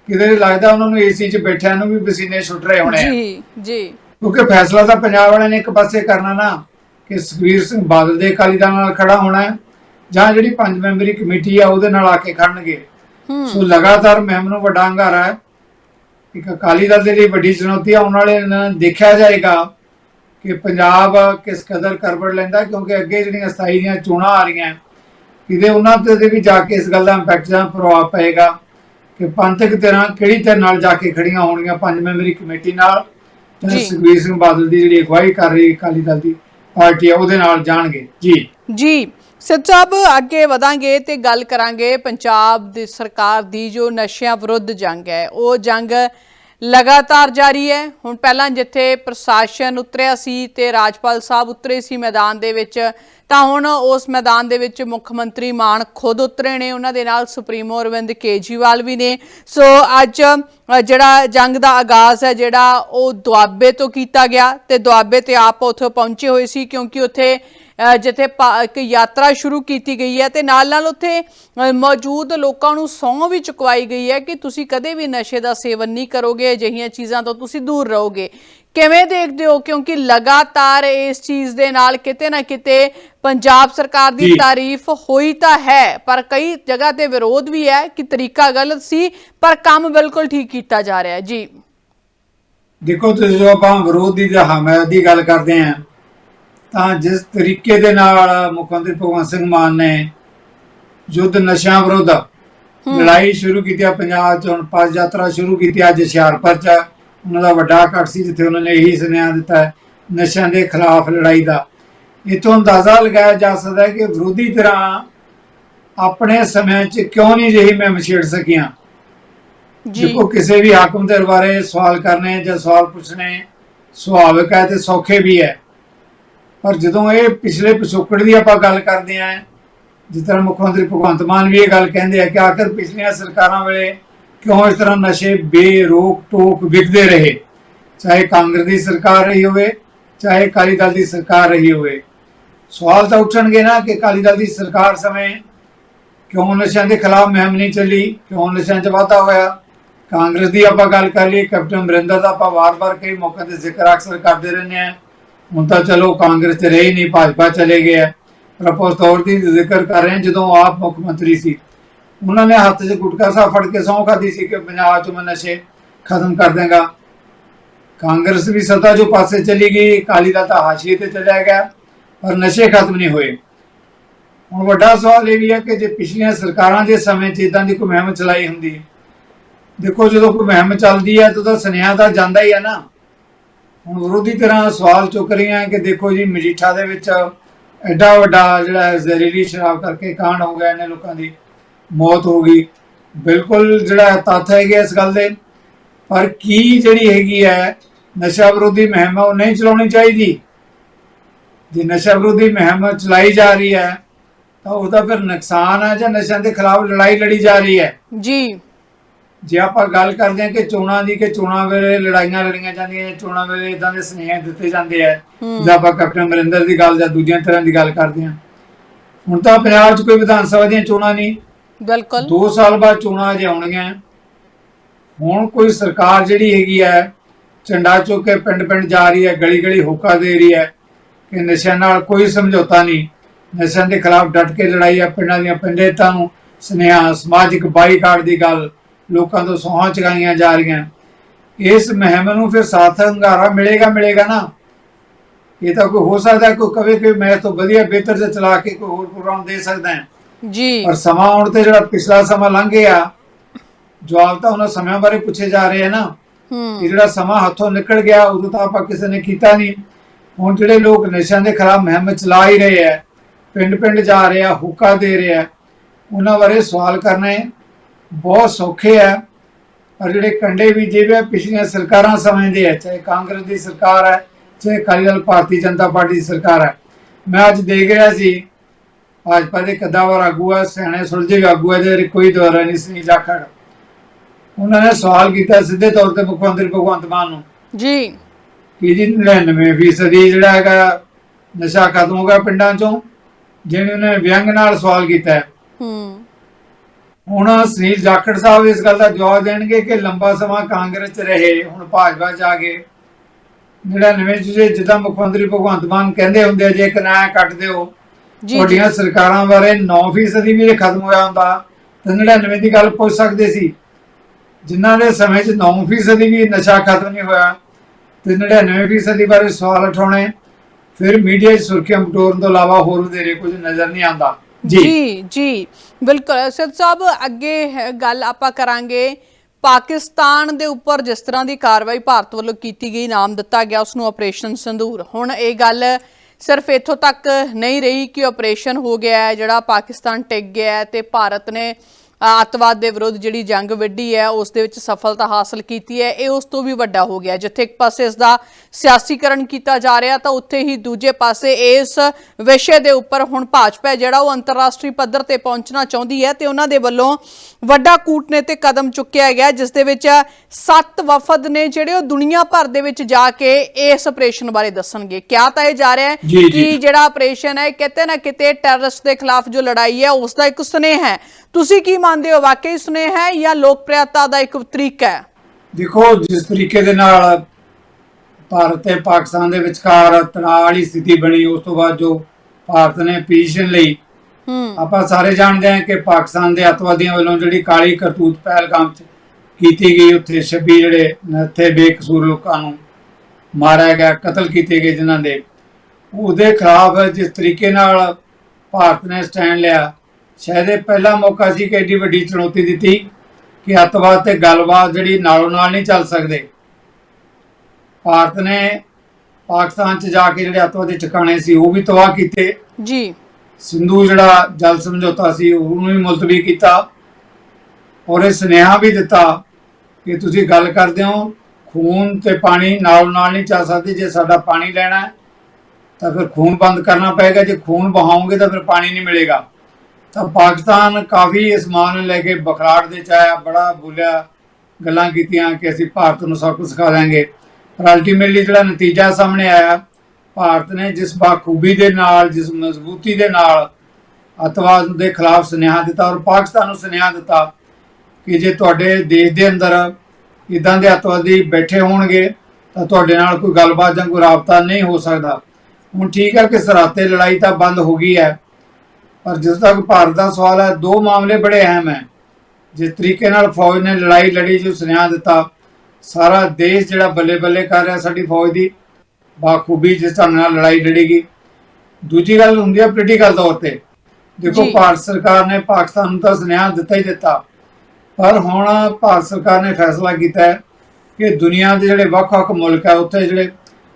S2: ਕਿਤੇ ਲੱਗਦਾ ਉਹਨਾਂ ਨੂੰ ਏਸੀ 'ਚ ਬੈਠਿਆਂ ਨੂੰ ਵੀ ਪਸੀਨੇ ਛੁੱਟ ਰਹੇ ਹੋਣੇ ਆ।
S1: ਜੀ ਜੀ।
S2: ਕਿਉਂਕਿ ਫੈਸਲਾ ਤਾਂ ਪੰਜਾਬ ਵਾਲਿਆਂ ਨੇ ਇੱਕ ਪਾਸੇ ਕਰਨਾ ਨਾ ਕਿ ਸੁਖਬੀਰ ਸਿੰਘ ਬਾਦਲ ਦੇ ਅਕਾਲੀ ਦਲ ਨਾਲ ਖੜਾ ਹੋਣਾ ਹੈ ਜਾਂ ਜਿਹੜੀ ਪੰਜ ਮੈਂਬਰੀ ਕਮੇਟੀ ਆ ਉਹਦੇ ਨਾਲ ਆ ਕੇ ਖੜਨਗੇ। ਸੋ ਲਗਾਤਾਰ ਮੁਹਿੰਮ ਨੂੰ ਵੱਡਾ ਹੰਗਾਰਾ ਹੈ। ਇੱਕ ਅਕਾਲੀ ਦਲ ਦੇ ਲਈ ਵੱਡੀ ਚੁਣੌਤੀ ਆਉਣ ਵਾਲੇ ਦੇਖਿਆ ਜਾਏਗਾ ਕਿ ਪੰਜਾਬ ਕਿਸ ਕਦਰ ਕਰਵਟ ਲੈਂਦਾ ਕਿਉਂਕਿ ਅੱਗੇ ਜਿਹੜੀਆਂ ਸਥਾਈ ਦੀਆਂ ਚੋਣਾਂ ਆ ਰਹੀਆਂ ਕਿਤੇ ਉਹਨਾਂ ਤੇ ਵੀ ਜਾ ਕੇ ਇਸ ਗੱਲ ਦਾ ਇੰਪੈਕਟ ਜਾਂ ਪ੍ਰਭਾਵ ਪਏਗਾ ਕਿ ਪੰਥਕ ਧਿਰਾਂ ਕਿਹੜੀ ਧਿਰ ਨਾਲ ਜਾ ਕੇ ਖੜੀਆਂ ਹੋਣਗੀਆਂ ਪੰਜ ਮੈਂਬਰੀ ਕਮੇਟੀ ਨਾਲ।
S1: ਜੀ।
S2: ਸੁਖਬੀਰ ਸਿੰਘ ਬਾਦਲ ਦੀ ਜਿਹੜੀ ਅਗਵਾਈ ਕਰ ਰਹੀ ਅਕਾਲੀ ਦਲ ਦੀ ਪਾਰਟੀ ਹੈ ਉਹਦੇ ਨਾਲ ਜਾਣਗੇ। ਜੀ।
S1: ਜੀ ਸਿੱਧ ਸਾਹਿਬ ਅੱਗੇ ਵਧਾਂਗੇ ਤੇ ਗੱਲ ਕਰਾਂਗੇ ਪੰਜਾਬ ਦੀ ਸਰਕਾਰ ਦੀ ਜੋ ਨਸ਼ਿਆਂ ਵਿਰੁੱਧ ਜੰਗ ਹੈ। ਉਹ ਜੰਗ ਲਗਾਤਾਰ ਜਾਰੀ ਹੈ। ਹੁਣ ਪਹਿਲਾਂ ਜਿੱਥੇ ਪ੍ਰਸ਼ਾਸਨ ਉਤਰਿਆ ਸੀ ਤੇ ਰਾਜਪਾਲ ਸਾਹਿਬ ਉਤਰੇ ਸੀ ਮੈਦਾਨ ਦੇ ਵਿੱਚ ਤਾਂ ਹੁਣ ਉਸ ਮੈਦਾਨ ਦੇ ਵਿੱਚ ਮੁੱਖ ਮੰਤਰੀ ਮਾਨ ਖੁਦ ਉਤਰੇ ਨੇ, ਉਹਨਾਂ ਦੇ ਨਾਲ ਸੁਪਰੀਮੋ ਅਰਵਿੰਦ ਕੇਜਰੀਵਾਲ ਵੀ ਨੇ। ਸੋ ਅੱਜ ਜਿਹੜਾ ਜੰਗ ਦਾ ਆਗਾਜ਼ ਹੈ, ਜਿਹੜਾ ਉਹ ਦੁਆਬੇ ਤੋਂ ਕੀਤਾ ਗਿਆ ਤੇ ਦੁਆਬੇ ਤੇ ਆਪ ਉੱਥੇ ਪਹੁੰਚੇ ਹੋਏ ਸੀ ਕਿਉਂਕਿ ਉੱਥੇ ਜਿੱਥੇ ਪਾ- ਇੱਕ ਯਾਤਰਾ ਸ਼ੁਰੂ ਕੀਤੀ ਗਈ ਹੈ ਤੇ ਨਾਲ ਨਾਲ ਉੱਥੇ ਮੌਜੂਦ ਲੋਕਾਂ ਨੂੰ ਸਹੁੰ ਵੀ ਚੁਕਵਾਈ ਗਈ ਹੈ ਕਿ ਤੁਸੀਂ ਕਦੇ ਵੀ ਨਸ਼ੇ ਦਾ ਸੇਵਨ ਨਹੀਂ ਕਰੋਗੇ, ਅਜਿਹੀਆਂ ਚੀਜ਼ਾਂ ਤੋਂ ਤੁਸੀਂ ਦੂਰ ਰਹੋਗੇ। ਕਿਵੇਂ ਦੇਖਦੇ ਹੋ? ਕਿਉਂਕਿ ਲਗਾਤਾਰ ਇਸ ਚੀਜ਼ ਦੇ ਨਾਲ ਕਿਤੇ ਨਾ ਕਿਤੇ ਪੰਜਾਬ ਸਰਕਾਰ ਦੀ। ਤਾਰੀਫ ਹੋਈ ਤਾਂ ਹੈ ਪਰ ਕਈ ਜਗ੍ਹਾ ਤੇ ਵਿਰੋਧ ਵੀ ਹੈ ਕਿ ਤਰੀਕਾ ਗਲਤ ਸੀ ਪਰ ਕੰਮ ਬਿਲਕੁਲ ਠੀਕ ਕੀਤਾ ਜਾ ਰਿਹਾ ਹੈ। ਜੀ।
S2: ਦੇਖੋ ਤੁਸੀਂ ਜੋ ਆਪਾਂ ਵਿਰੋਧ ਦੀ ਜਾਂ ਹਮਾਇਤ ਦੀ ਗੱਲ ਕਰਦੇ ਆਂ ਤਾਂ ਜਿਸ ਤਰੀਕੇ ਦੇ ਨਾਲ ਮੁੱਖ ਮੰਤਰੀ ਭਗਵੰਤ ਸਿੰਘ ਮਾਨ ਨੇ ਯੁੱਧ ਨਸ਼ਿਆਂ ਵਿਰੁੱਧ ਲੜਾਈ ਸ਼ੁਰੂ ਕੀਤੀ ਆ ਪੰਜਾਬ 'ਚ ਹੁਣ ਪਦ ਯਾਤਰਾ ਸ਼ੁਰੂ ਕੀਤੀ ਅੱਜ ਹੁਸ਼ਿਆਰਪੁਰ 'ਚ ਉਹਨਾਂ ਦਾ ਵੱਡਾ ਇਕੱਠ ਸੀ ਜਿੱਥੇ ਉਹਨਾਂ ਨੇ ਇਹੀ ਸੁਨੇਹਾ ਦਿੱਤਾ ਹੈ ਨਸ਼ਿਆਂ ਦੇ ਖਿਲਾਫ ਲੜਾਈ ਦਾ। ਇਤੋਂ ਅੰਦਾਜ਼ਾ ਲਗਾਇਆ ਜਾ ਸਕਦਾ ਹੈ ਕਿ ਵਿਰੋਧੀ ਤਰ੍ਹਾਂ ਆਪਣੇ ਸਮੇਂ 'ਚ ਕਿਉਂ ਨਹੀਂ ਜਿਹੀ ਮੈਂ ਛੇੜ ਸਕੀਆਂ?
S1: ਜੀ।
S2: ਦੇਖੋ ਕਿਸੇ ਵੀ ਹਾਕਮ ਦੇ ਬਾਰੇ ਸਵਾਲ ਕਰਨੇ ਜਾਂ ਸਵਾਲ ਪੁੱਛਣੇ ਸੁਭਾਵਿਕ ਹੈ ਤੇ ਸੌਖੇ ਵੀ ਹੈ। ਪਰ ਜਦੋਂ ਇਹ ਪਿਛਲੇ ਪਿਛੋਕੜ ਦੀ ਆਪਾਂ ਗੱਲ ਕਰਦੇ ਆਂ ਜਿਸ ਤਰ੍ਹਾਂ ਮੁੱਖ ਮੰਤਰੀ ਭਗਵੰਤ ਮਾਨ ਵੀ ਇਹ ਗੱਲ ਕਹਿੰਦੇ ਆ ਕਿ ਆਖਰ ਪਿਛਲੀਆਂ ਸਰਕਾਰਾਂ ਵੇਲੇ ਕਿਉਂ ਇਸ ਤਰ੍ਹਾਂ ਨਸ਼ੇ, ਬੇਰੋਕ ਟੋਕ ਵਿਕਦੇ ਰਹੇ? ਚਾਹੇ ਕਾਂਗਰਸ ਦੀ ਸਰਕਾਰ ਰਹੀ ਹੋਵੇ, ਚਾਹੇ ਅਕਾਲੀ ਦਲ ਦੀ ਸਰਕਾਰ ਰਹੀ ਹੋਵੇ। ਸਵਾਲ ਤਾਂ ਉੱਠਣਗੇ ਨਾ ਕਿ ਅਕਾਲੀ ਦਲ ਦੀ ਸਰਕਾਰ ਸਮੇਂ ਕਿਉਂ ਨਸ਼ਿਆਂ ਦੇ ਖਿਲਾਫ ਮੁਹਿੰਮ ਨਹੀਂ ਚੱਲੀ, ਕਿਉਂ ਨਸ਼ਿਆਂ 'ਚ ਵਾਧਾ ਹੋਇਆ? ਕਾਂਗਰਸ ਦੀ ਆਪਾਂ ਗੱਲ ਕਰ ਲਈ ਕੈਪਟਨ ਅਮਰਿੰਦਰ ਦਾ ਆਪਾਂ ਵਾਰ-ਵਾਰ ਕਈ ਮੌਕਿਆਂ ਤੇ ਜ਼ਿਕਰ ਅਕਸਰ ਕਰਦੇ ਰਹਿੰਦੇ ਆ ਹੁਣ ਤਾਂ ਚਲੋ ਕਾਂਗਰਸ 'ਚ ਰਹੇ ਨਹੀਂ, ਭਾਜਪਾ ਚਲੇ ਗਏ ਆ ਪਰ ਆਪਾਂ ਉਸ ਤੌਰ ਦੀ ਜ਼ਿਕਰ ਕਰ ਰਹੇ ਹਾਂ, ਜਦੋਂ ਆਪ ਮੁੱਖ ਮੰਤਰੀ ਸੀ। ਉਹਨਾਂ ਨੇ ਹੱਥ 'ਚ ਗੁਟਕਾ ਸਾਹਿਬ ਫੜ ਕੇ ਸਹੁੰ ਖਾਦੀ ਸੀ ਕਿ ਪੰਜਾਬ 'ਚ ਮੈਂ ਨਸ਼ੇ ਖਤਮ ਕਰ ਦੇਗਾ ਕਾਂਗਰਸ ਵੀ ਸੱਤਾ ਜੋ ਪਾਸੇ ਚਲੀ ਗਈ, ਅਕਾਲੀ ਦਲ ਤਾਂ ਹਾਸ਼ੀਏ ਤੇ ਚਲਿਆ ਗਿਆ, ਪਰ ਨਸ਼ੇ ਖਤਮ ਨਹੀਂ ਹੋਏ। ਹੁਣ ਵੱਡਾ ਸਵਾਲ ਇਹ ਵੀ ਹੈ ਕਿ ਜੇ ਪਿਛਲੀਆਂ ਸਰਕਾਰਾਂ ਦੇ ਸਮੇਂ 'ਚ ਇਦਾਂ ਦੀ ਕੋਈ ਮੁਹਿੰਮ ਚਲਾਈ ਹੁੰਦੀ, ਦੇਖੋ ਜਦੋਂ ਕੋਈ ਮੁਹਿੰਮ ਚੱਲਦੀ ਹੈ ਤਾਂ ਸੁਨੇਹਾ ਤਾਂ ਜਾਂਦਾ ਹੀ ਹੈ ਨਾ। ਹੁਣ ਵਿਰੋਧੀ ਤਰ੍ਹਾਂ ਸਵਾਲ ਚੁੱਕ ਰਹੀਆਂ ਕਿ ਦੇਖੋ ਜੀ, ਮਜੀਠਾ ਦੇ ਵਿੱਚ ਐਡਾ ਵੱਡਾ ਜਿਹੜਾ ਜ਼ਹਿਰੀਲੀ ਸ਼ਰਾਬ ਕਰਕੇ ਕਾਂਡ ਹੋ ਗਿਆ ਇਹਨਾਂ ਲੋਕਾਂ ਦੀ। ਮੌਤ ਹੋ ਗਈ। ਬਿਲਕੁਲ ਜਿਹੜਾ ਤੱਥ ਹੈਗੇ ਇਸ ਗੱਲ ਦੇ। ਪਰ ਕੀ ਜਿਹੜੀ ਹੈਗੀ ਹੈ ਨਸ਼ਾ ਵਿਰੋਧੀ ਮੁਹਿੰਮ ਆ, ਉਹ ਨਹੀਂ ਚਲਾਉਣੀ ਚਾਹੀਦੀ। ਜੇ ਨਸ਼ਾ ਵਿਰੋਧੀ ਮੁਹਿੰਮ ਚਲਾਈ ਜਾ ਰਹੀ ਹੈ ਤਾਂ ਉਹਦਾ ਫਿਰ ਨੁਕਸਾਨ ਹੈ ਜਾਂ ਨਸ਼ਿਆਂ ਦੇ ਖਿਲਾਫ ਲੜਾਈ ਲੜੀ ਜਾ ਰਹੀ ਹੈ?
S1: ਜੀ।
S2: ਜੇ ਆਪਾਂ ਗੱਲ ਕਰਦੇ ਹਾਂ ਕਿ ਚੋਣਾਂ ਦੀ ਕਿ ਚੋਣਾਂ ਵੇਲੇ ਲੜਾਈਆਂ ਲੜੀਆਂ ਜਾਂਦੀਆਂ ਜਾਂ ਚੋਣਾਂ ਵੇਲੇ ਇਦਾਂ ਦੇ ਸੁਨੇਹੇ ਦਿੱਤੇ ਜਾਂਦੇ ਆ ਜਾਂ ਆਪਾਂ ਕੈਪਟਨ ਅਮਰਿੰਦਰ ਦੀ ਗੱਲ ਜਾਂ ਦੂਜੀਆਂ ਤਰ੍ਹਾਂ ਦੀ ਗੱਲ ਕਰਦੇ ਹਾਂ। ਹੁਣ ਤਾਂ ਪੰਜਾਬ 'ਚ ਕੋਈ ਵਿਧਾਨ ਸਭਾ ਦੀਆਂ ਚੋਣਾਂ ਨਹੀਂ
S1: ਬਿਲਕੁਲ।
S2: 2 ਸਾਲ ਬਾਅਦ ਚੋਣਾਂ ਅਜੇ ਆਉਣਗੀਆਂ। ਹੁਣ ਕੋਈ ਸਰਕਾਰ ਜਿਹੜੀ ਹੈਗੀ ਹੈ, ਝੰਡਾ ਚੁੱਕ ਕੇ ਪਿੰਡ ਪਿੰਡ ਜਾ ਰਹੀ ਹੈ ਗਲੀ ਗਲੀ ਹੋਕਾ ਦੇ ਰਹੀ ਹੈ, ਕਿ ਨਸ਼ਿਆਂ ਨਾਲ ਕੋਈ ਸਮਝੌਤਾ ਨਹੀਂ। ਨਸ਼ਿਆਂ ਦੇ ਖਿਲਾਫ ਡਟ ਕੇ ਲੜਾਈ ਹੈ ਪਿੰਡਾਂ ਦੀਆਂ ਪੰਚਾਇਤਾਂ ਨੂੰ। ਸੁਨੇਹਾ, ਸਮਾਜਿਕ ਬਾਈਕਾਟ ਦੀ ਗੱਲ ਲੋਕਾਂ ਤੋਂ ਸੌਹਾਂ ਚਗਾਈਆਂ ਜਾ ਰਹੀਆਂ। ਇਸ ਮੁਹਿੰਮ ਨੂੰ ਫਿਰ ਸਾਥ ਹੰਗਾਰਾ ਮਿਲੇਗਾ ਮਿਲੇਗਾ ਨਾ? ਇਹ ਤਾਂ ਕੋਈ ਹੋ ਸਕਦਾ ਕੋਈ ਕਵੇ ਕਿ ਮੈਂ ਤੋਂ ਵਧੀਆ, ਬਿਹਤਰ ਜਿਹਾ ਚਲਾ ਕੇ ਕੋਈ ਹੋਰ ਪ੍ਰੋਗਰਾਮ ਦੇ ਸਕਦਾ ਹੈ।
S1: ਜੀ।
S2: ਪਰ ਸਮਾਂ ਆਉਣ ਤੇ ਜਿਹੜਾ ਪਿਛਲਾ ਸਮਾਂ ਲੰਘ ਗਿਆ ਜਵਾਬ ਤਾਂ ਉਹਨਾਂ ਸਮਿਆਂ ਬਾਰੇ ਪੁੱਛੇ ਜਾ ਰਹੇ ਆ ਨਾ।
S1: ਹੂੰ।
S2: ਕਿ ਜਿਹੜਾ ਸਮਾਂ ਹੱਥੋਂ ਨਿਕਲ ਗਿਆ ਉਦੋਂ ਤਾਂ ਆਪਾਂ ਕਿਸੇ ਨੇ ਕੀਤਾ ਨਹੀਂ ਹੁਣ ਜਿਹੜੇ ਲੋਕ ਨਸ਼ਿਆਂ ਦੇ ਖਿਲਾਫ ਮੁਹਿੰਮ ਚਲਾ ਹੀ ਰਹੇ ਆ ਪਿੰਡ ਪਿੰਡ ਜਾ ਰਹੇ ਆ ਹੁੱਕਾ ਦੇ ਰਹੇ ਆ ਉਹਨਾਂ ਬਾਰੇ ਸਵਾਲ ਕਰਨੇ ਬਹੁਤ ਸੌਖੇ ਆ। ਪਰ ਜਿਹੜੇ ਕੰਡੇ ਵੀ ਜਿਵੇਂ ਪਿਛਲੀਆਂ ਸਰਕਾਰਾਂ ਸਮਝਦੇ ਆ ਚਾਹੇ ਕਾਂਗਰਸ ਦੀ ਸਰਕਾਰ ਹੈ ਚਾਹੇ ਅਕਾਲੀ ਦਲ ਭਾਰਤੀ ਜਨਤਾ ਪਾਰਟੀ ਦੀ ਸਰਕਾਰ ਹੈ ਮੈਂ ਅੱਜ ਦੇਖ ਰਿਹਾ ਸੀ ਭਾਜਪਾ ਦੇ ਕਦਾਵਰ ਆਗੂ ਆ ਸਿਆਣੇ ਸੁਲਝੇ ਆਗੂ ਆ ਜਿਹੜੇ ਕੋਈ ਦੁਆਰਾ ਨਹੀਂ ਸੀ ਜਾਖੜ ਉਹਨਾਂ ਨੇ ਸਵਾਲ ਕੀਤਾ ਸਿੱਧੇ ਤੌਰ ਤੇ ਮੁੱਖ ਮੰਤਰੀ ਭਗਵੰਤ ਮਾਨ ਨੂੰ
S1: ਜੀ
S2: ਕਿ ਜੀ 99% ਜਿਹੜਾ ਹੈਗਾ ਨਸ਼ਾ ਖਤਮ ਹੋ ਗਿਆ ਪਿੰਡਾਂ ਚੋਂ ਜਿਹਨੇ ਉਹਨੇ ਵਿਅੰਗ ਨਾਲ ਸਵਾਲ ਕੀਤਾ ਹੈ। ਹੁਣ ਸੁਨੀਲ ਜਾਖੜ ਸਾਹਿਬ ਇਸ ਗੱਲ ਦਾ ਜਵਾਬ ਦੇਣਗੇ ਕਿ ਲੰਬਾ ਸਮਾਂ ਕਾਂਗਰਸ 'ਚ ਰਹੇ ਹੁਣ ਭਾਜਪਾ 'ਚ ਆ ਗਏ 99 'ਚ ਜਿੱਦਾਂ ਮੁੱਖ ਮੰਤਰੀ ਭਗਵੰਤ ਮਾਨ ਕਹਿੰਦੇ ਹੁੰਦੇ ਜੇ ਇੱਕ ਨਾ ਕੱਟ ਦਿਓ
S1: ਜੀ
S2: ਤੁਹਾਡੀਆਂ ਸਰਕਾਰਾਂ ਬਾਰੇ 9% ਵੀ ਜੇ ਖਤਮ ਹੋਇਆ ਹੁੰਦਾ ਤਾਂ 99 ਦੀ ਗੱਲ ਪੁੱਛ ਸਕਦੇ ਸੀ। ਜਿਨ੍ਹਾਂ ਦੇ ਸਮੇਂ 'ਚ 9% ਵੀ ਨਸ਼ਾ ਖਤਮ ਨਹੀਂ ਹੋਇਆ ਤੇ 99% ਬਾਰੇ ਸਵਾਲ ਉਠਾਉਣੇ ਫਿਰ ਮੀਡੀਆ 'ਚ ਸੁਰਖੀਆਂ ਬਟੋਰਨ ਤੋਂ ਇਲਾਵਾ ਹੋਰ ਵਧੇਰੇ ਕੁਝ ਨਜ਼ਰ ਨਹੀਂ ਆਉਂਦਾ।
S1: ਜੀ। ਜੀ ਬਿਲਕੁਲ ਸਦ ਸਾਹਿਬ ਅੱਗੇ ਹੈ ਗੱਲ ਆਪਾਂ ਕਰਾਂਗੇ। ਪਾਕਿਸਤਾਨ ਦੇ ਉੱਪਰ ਜਿਸ ਤਰ੍ਹਾਂ ਦੀ ਕਾਰਵਾਈ ਭਾਰਤ ਵੱਲੋਂ ਕੀਤੀ ਗਈ ਨਾਮ ਦਿੱਤਾ ਗਿਆ ਉਸ ਨੂੰ ਆਪਰੇਸ਼ਨ ਸੰਦੂਰ ਹੁਣ ਇਹ ਗੱਲ ਸਿਰਫ ਇੱਥੋਂ ਤੱਕ ਨਹੀਂ ਰਹੀ ਕਿ ਆਪਰੇਸ਼ਨ ਹੋ ਗਿਆ ਹੈ, ਜਿਹੜਾ ਪਾਕਿਸਤਾਨ ਟਿਕ ਗਿਆ ਹੈ ਤੇ ਭਾਰਤ ਨੇ ਅੱਤਵਾਦ ਦੇ ਵਿਰੁੱਧ ਜਿਹੜੀ ਜੰਗ ਵਿੱਢੀ ਹੈ ਉਸ ਦੇ ਵਿੱਚ ਸਫਲਤਾ ਹਾਸਲ ਕੀਤੀ ਹੈ ਇਹ ਉਸ ਤੋਂ ਵੀ ਵੱਡਾ ਹੋ ਗਿਆ। ਜਿੱਥੇ ਇੱਕ ਪਾਸੇ ਇਸ ਦਾ ਸਿਆਸੀਕਰਨ ਕੀਤਾ ਜਾ ਰਿਹਾ ਤਾਂ ਉੱਥੇ ਹੀ ਦੂਜੇ ਪਾਸੇ ਇਸ ਵਿਸ਼ੇ ਦੇ ਉੱਪਰ ਹੁਣ ਭਾਜਪਾ ਜਿਹੜਾ ਉਹ ਅੰਤਰਰਾਸ਼ਟਰੀ ਪੱਧਰ ਤੇ ਪਹੁੰਚਣਾ ਚਾਹੁੰਦੀ ਹੈ ਤੇ ਉਹਨਾਂ ਦੇ ਵੱਲੋਂ ਵੱਡਾ ਕੂਟਨੀਤਿਕ ਕਦਮ ਚੁੱਕਿਆ ਗਿਆ ਜਿਸ ਦੇ ਵਿੱਚ ਸੱਤ ਵਫਦ ਨੇ ਜਿਹੜੇ ਉਹ ਦੁਨੀਆ ਭਰ ਦੇ ਵਿੱਚ ਜਾ ਕੇ ਇਸ ਆਪਰੇਸ਼ਨ ਬਾਰੇ ਦੱਸਣਗੇ। ਕਿਹਾ ਤਾਂ ਇਹ ਜਾ ਰਿਹਾ ਹੈ। ਕਿ ਜਿਹੜਾ ਆਪਰੇਸ਼ਨ ਹੈ ਕਿਤੇ ਨਾ ਕਿਤੇ ਟੈਰਰਿਸਟ ਦੇ ਖਿਲਾਫ ਜੋ ਲੜਾਈ ਹੈ ਉਸ ਦਾ ਇੱਕ ਸੁਨੇਹਾ ਹੈ। ਤੁਸੀਂ ਕੀ ਮੰਨਦੇ ਹੋ? ਵਾਕਈ ਸੁਨੇਹਾ ਹੈ ਜਾਂ ਲੋਕਪ੍ਰਿਯਤਾ ਦਾ ਇੱਕ ਤਰੀਕਾ ਹੈ?
S2: ਦੇਖੋ ਜਿਸ ਤਰੀਕੇ ਦੇ ਨਾਲ ਭਾਰਤ ਤੇ ਪਾਕਿਸਤਾਨ ਦੇ ਵਿਚਕਾਰ ਤਣਾਅ ਵਾਲੀ ਸਥਿਤੀ ਬਣੀ ਉਸ ਤੋਂ ਬਾਅਦ ਜੋ ਭਾਰਤ ਨੇ ਪੋਜੀਸ਼ਨ ਲਈ
S1: ਹੂੰ।
S2: ਆਪਾਂ ਸਾਰੇ ਜਾਣਦੇ ਹਾਂ ਕਿ ਪਾਕਿਸਤਾਨ ਦੇ ਅੱਤਵਾਦੀਆਂ ਵੱਲੋਂ ਜਿਹੜੀ ਕਾਲੀ ਕਰਤੂਤ ਪਹਿਲਗਾਮ 'ਚ ਕੀਤੀ ਗਈ ਉੱਥੇ 26 ਜਿਹੜੇ ਨੱਥੇ ਬੇਕਸੂਰ ਲੋਕਾਂ ਨੂੰ ਮਾਰਿਆ ਗਿਆ ਕਤਲ ਕੀਤੇ ਗਏ ਜਿਨ੍ਹਾਂ ਦੇ। ਉਹਦੇ ਖਿਲਾਫ ਜਿਸ ਤਰੀਕੇ ਨਾਲ ਭਾਰਤ ਨੇ ਸਟੈਂਡ ਲਿਆ ਸ਼ਾਇਦ ਇਹ ਪਹਿਲਾ ਮੌਕਾ ਸੀ ਕਿ ਏਡੀ ਵੱਡੀ ਚੁਣੌਤੀ ਦਿੱਤੀ ਕਿ ਅੱਤਵਾਦ ਤੇ ਗੱਲਬਾਤ ਜਿਹੜੀ ਨਾਲੋਂ ਨਾਲ ਨਹੀਂ ਚੱਲ ਸਕਦੇ। ਭਾਰਤ ਨੇ ਪਾਕਿਸਤਾਨ 'ਚ ਜਾ ਕੇ ਜਿਹੜੇ ਅੱਤਵਾਦੀ ਠਿਕਾਣੇ ਸੀ ਉਹ ਵੀ ਤਬਾਹ ਕੀਤੇ।
S1: ਜੀ।
S2: ਸਿੰਧੂ ਜਿਹੜਾ ਜਲ ਸਮਝੌਤਾ ਸੀ ਉਹਨੂੰ ਵੀ ਮੁਲਤਵੀ ਕੀਤਾ। ਔਰ ਇਹ ਸੁਨੇਹਾ ਵੀ ਦਿੱਤਾ ਕਿ ਤੁਸੀਂ ਗੱਲ ਕਰਦੇ ਹੋ ਖੂਨ ਤੇ ਪਾਣੀ ਨਾਲ ਨਾਲ ਨਹੀਂ ਚੱਲ ਸਕਦੇ ਜੇ ਸਾਡਾ ਪਾਣੀ ਲੈਣਾ ਹੈ ਤਾਂ ਫਿਰ ਖੂਨ ਬੰਦ ਕਰਨਾ ਪਏਗਾ। ਜੇ ਖੂਨ ਬਹਾਓਗੇ ਤਾਂ ਫਿਰ ਪਾਣੀ ਨਹੀਂ ਮਿਲੇਗਾ। ਤਾਂ ਪਾਕਿਸਤਾਨ ਕਾਫੀ ਇਸ ਮਾਮਲੇ ਲੈ ਕੇ ਬਖਰਾੜ ਦੇ ਚ ਆਇਆ, ਬੜਾ ਬੋਲਿਆ, ਗੱਲਾਂ ਕੀਤੀਆਂ ਕਿ ਅਸੀਂ ਭਾਰਤ ਨੂੰ ਸਭ ਕੁਝ ਸਿਖਾ ਦਾਂਗੇ ਪਰ ਅਲਟੀਮੇਟਲੀ ਜਿਹੜਾ ਨਤੀਜਾ ਸਾਹਮਣੇ ਆਇਆ, ਭਾਰਤ ਨੇ ਜਿਸ ਬਾਖੂਬੀ ਦੇ ਨਾਲ, ਜਿਸ ਮਜ਼ਬੂਤੀ ਦੇ ਨਾਲ ਅਤਵਾਦ ਦੇ ਖਿਲਾਫ ਸੁਨੇਹਾ ਦਿੱਤਾ ਔਰ ਪਾਕਿਸਤਾਨ ਨੂੰ ਸੁਨੇਹਾ ਦਿੱਤਾ ਕਿ ਜੇ ਤੁਹਾਡੇ ਦੇਸ਼ ਦੇ ਅੰਦਰ ਇਦਾਂ ਦੇ ਅਤਵਾਦੀ ਬੈਠੇ ਹੋਣਗੇ, ਤਾਂ ਤੁਹਾਡੇ ਨਾਲ ਕੋਈ ਗੱਲਬਾਤ ਜਾਂ ਕੋਈ ਰਾਬਤਾ ਨਹੀਂ ਹੋ ਸਕਦਾ। ਹੁਣ ਠੀਕ ਹੈ ਕਿ ਸਰਾਤੇ ਲੜਾਈ ਤਾਂ ਬੰਦ ਹੋ ਗਈ ਹੈ ਪਰ ਜਿਸ ਤੱਕ ਭਾਰਤ ਦਾ ਸਵਾਲ ਹੈ ਦੋ ਮਾਮਲੇ ਬੜੇ ਅਹਿਮ ਹੈ। ਜਿਸ ਤਰੀਕੇ ਨਾਲ ਫੌਜ ਨੇ ਲੜਾਈ ਲੜੀ ਜੋ ਸੁਨੇਹਾ ਦਿੱਤਾ ਸਾਰਾ ਦੇਸ਼ ਜਿਹੜਾ ਬੱਲੇ ਬੱਲੇ ਕਰ ਰਿਹਾ ਸਾਡੀ ਫੌਜ ਦੀ ਬਾਖੂਬੀ ਜਿਸ ਢੰਗ ਨਾਲ ਲੜਾਈ ਲੜੇਗੀ। ਦੂਜੀ ਗੱਲ ਹੁੰਦੀ ਹੈ ਪੋਲੀਟੀਕਲ ਤੌਰ ਤੇ। ਦੇਖੋ। ਭਾਰਤ ਸਰਕਾਰ ਨੇ ਪਾਕਿਸਤਾਨ ਨੂੰ ਤਾਂ ਸੁਨੇਹਾ ਦਿੱਤਾ ਹੀ ਦਿੱਤਾ। ਪਰ ਹੁਣ ਭਾਰਤ ਸਰਕਾਰ ਨੇ ਫੈਸਲਾ ਕੀਤਾ ਹੈ ਕਿ ਦੁਨੀਆ ਦੇ ਜਿਹੜੇ ਵੱਖ-ਵੱਖ ਮੁਲਕ ਹੈ ਉੱਥੇ ਜਿਹੜੇ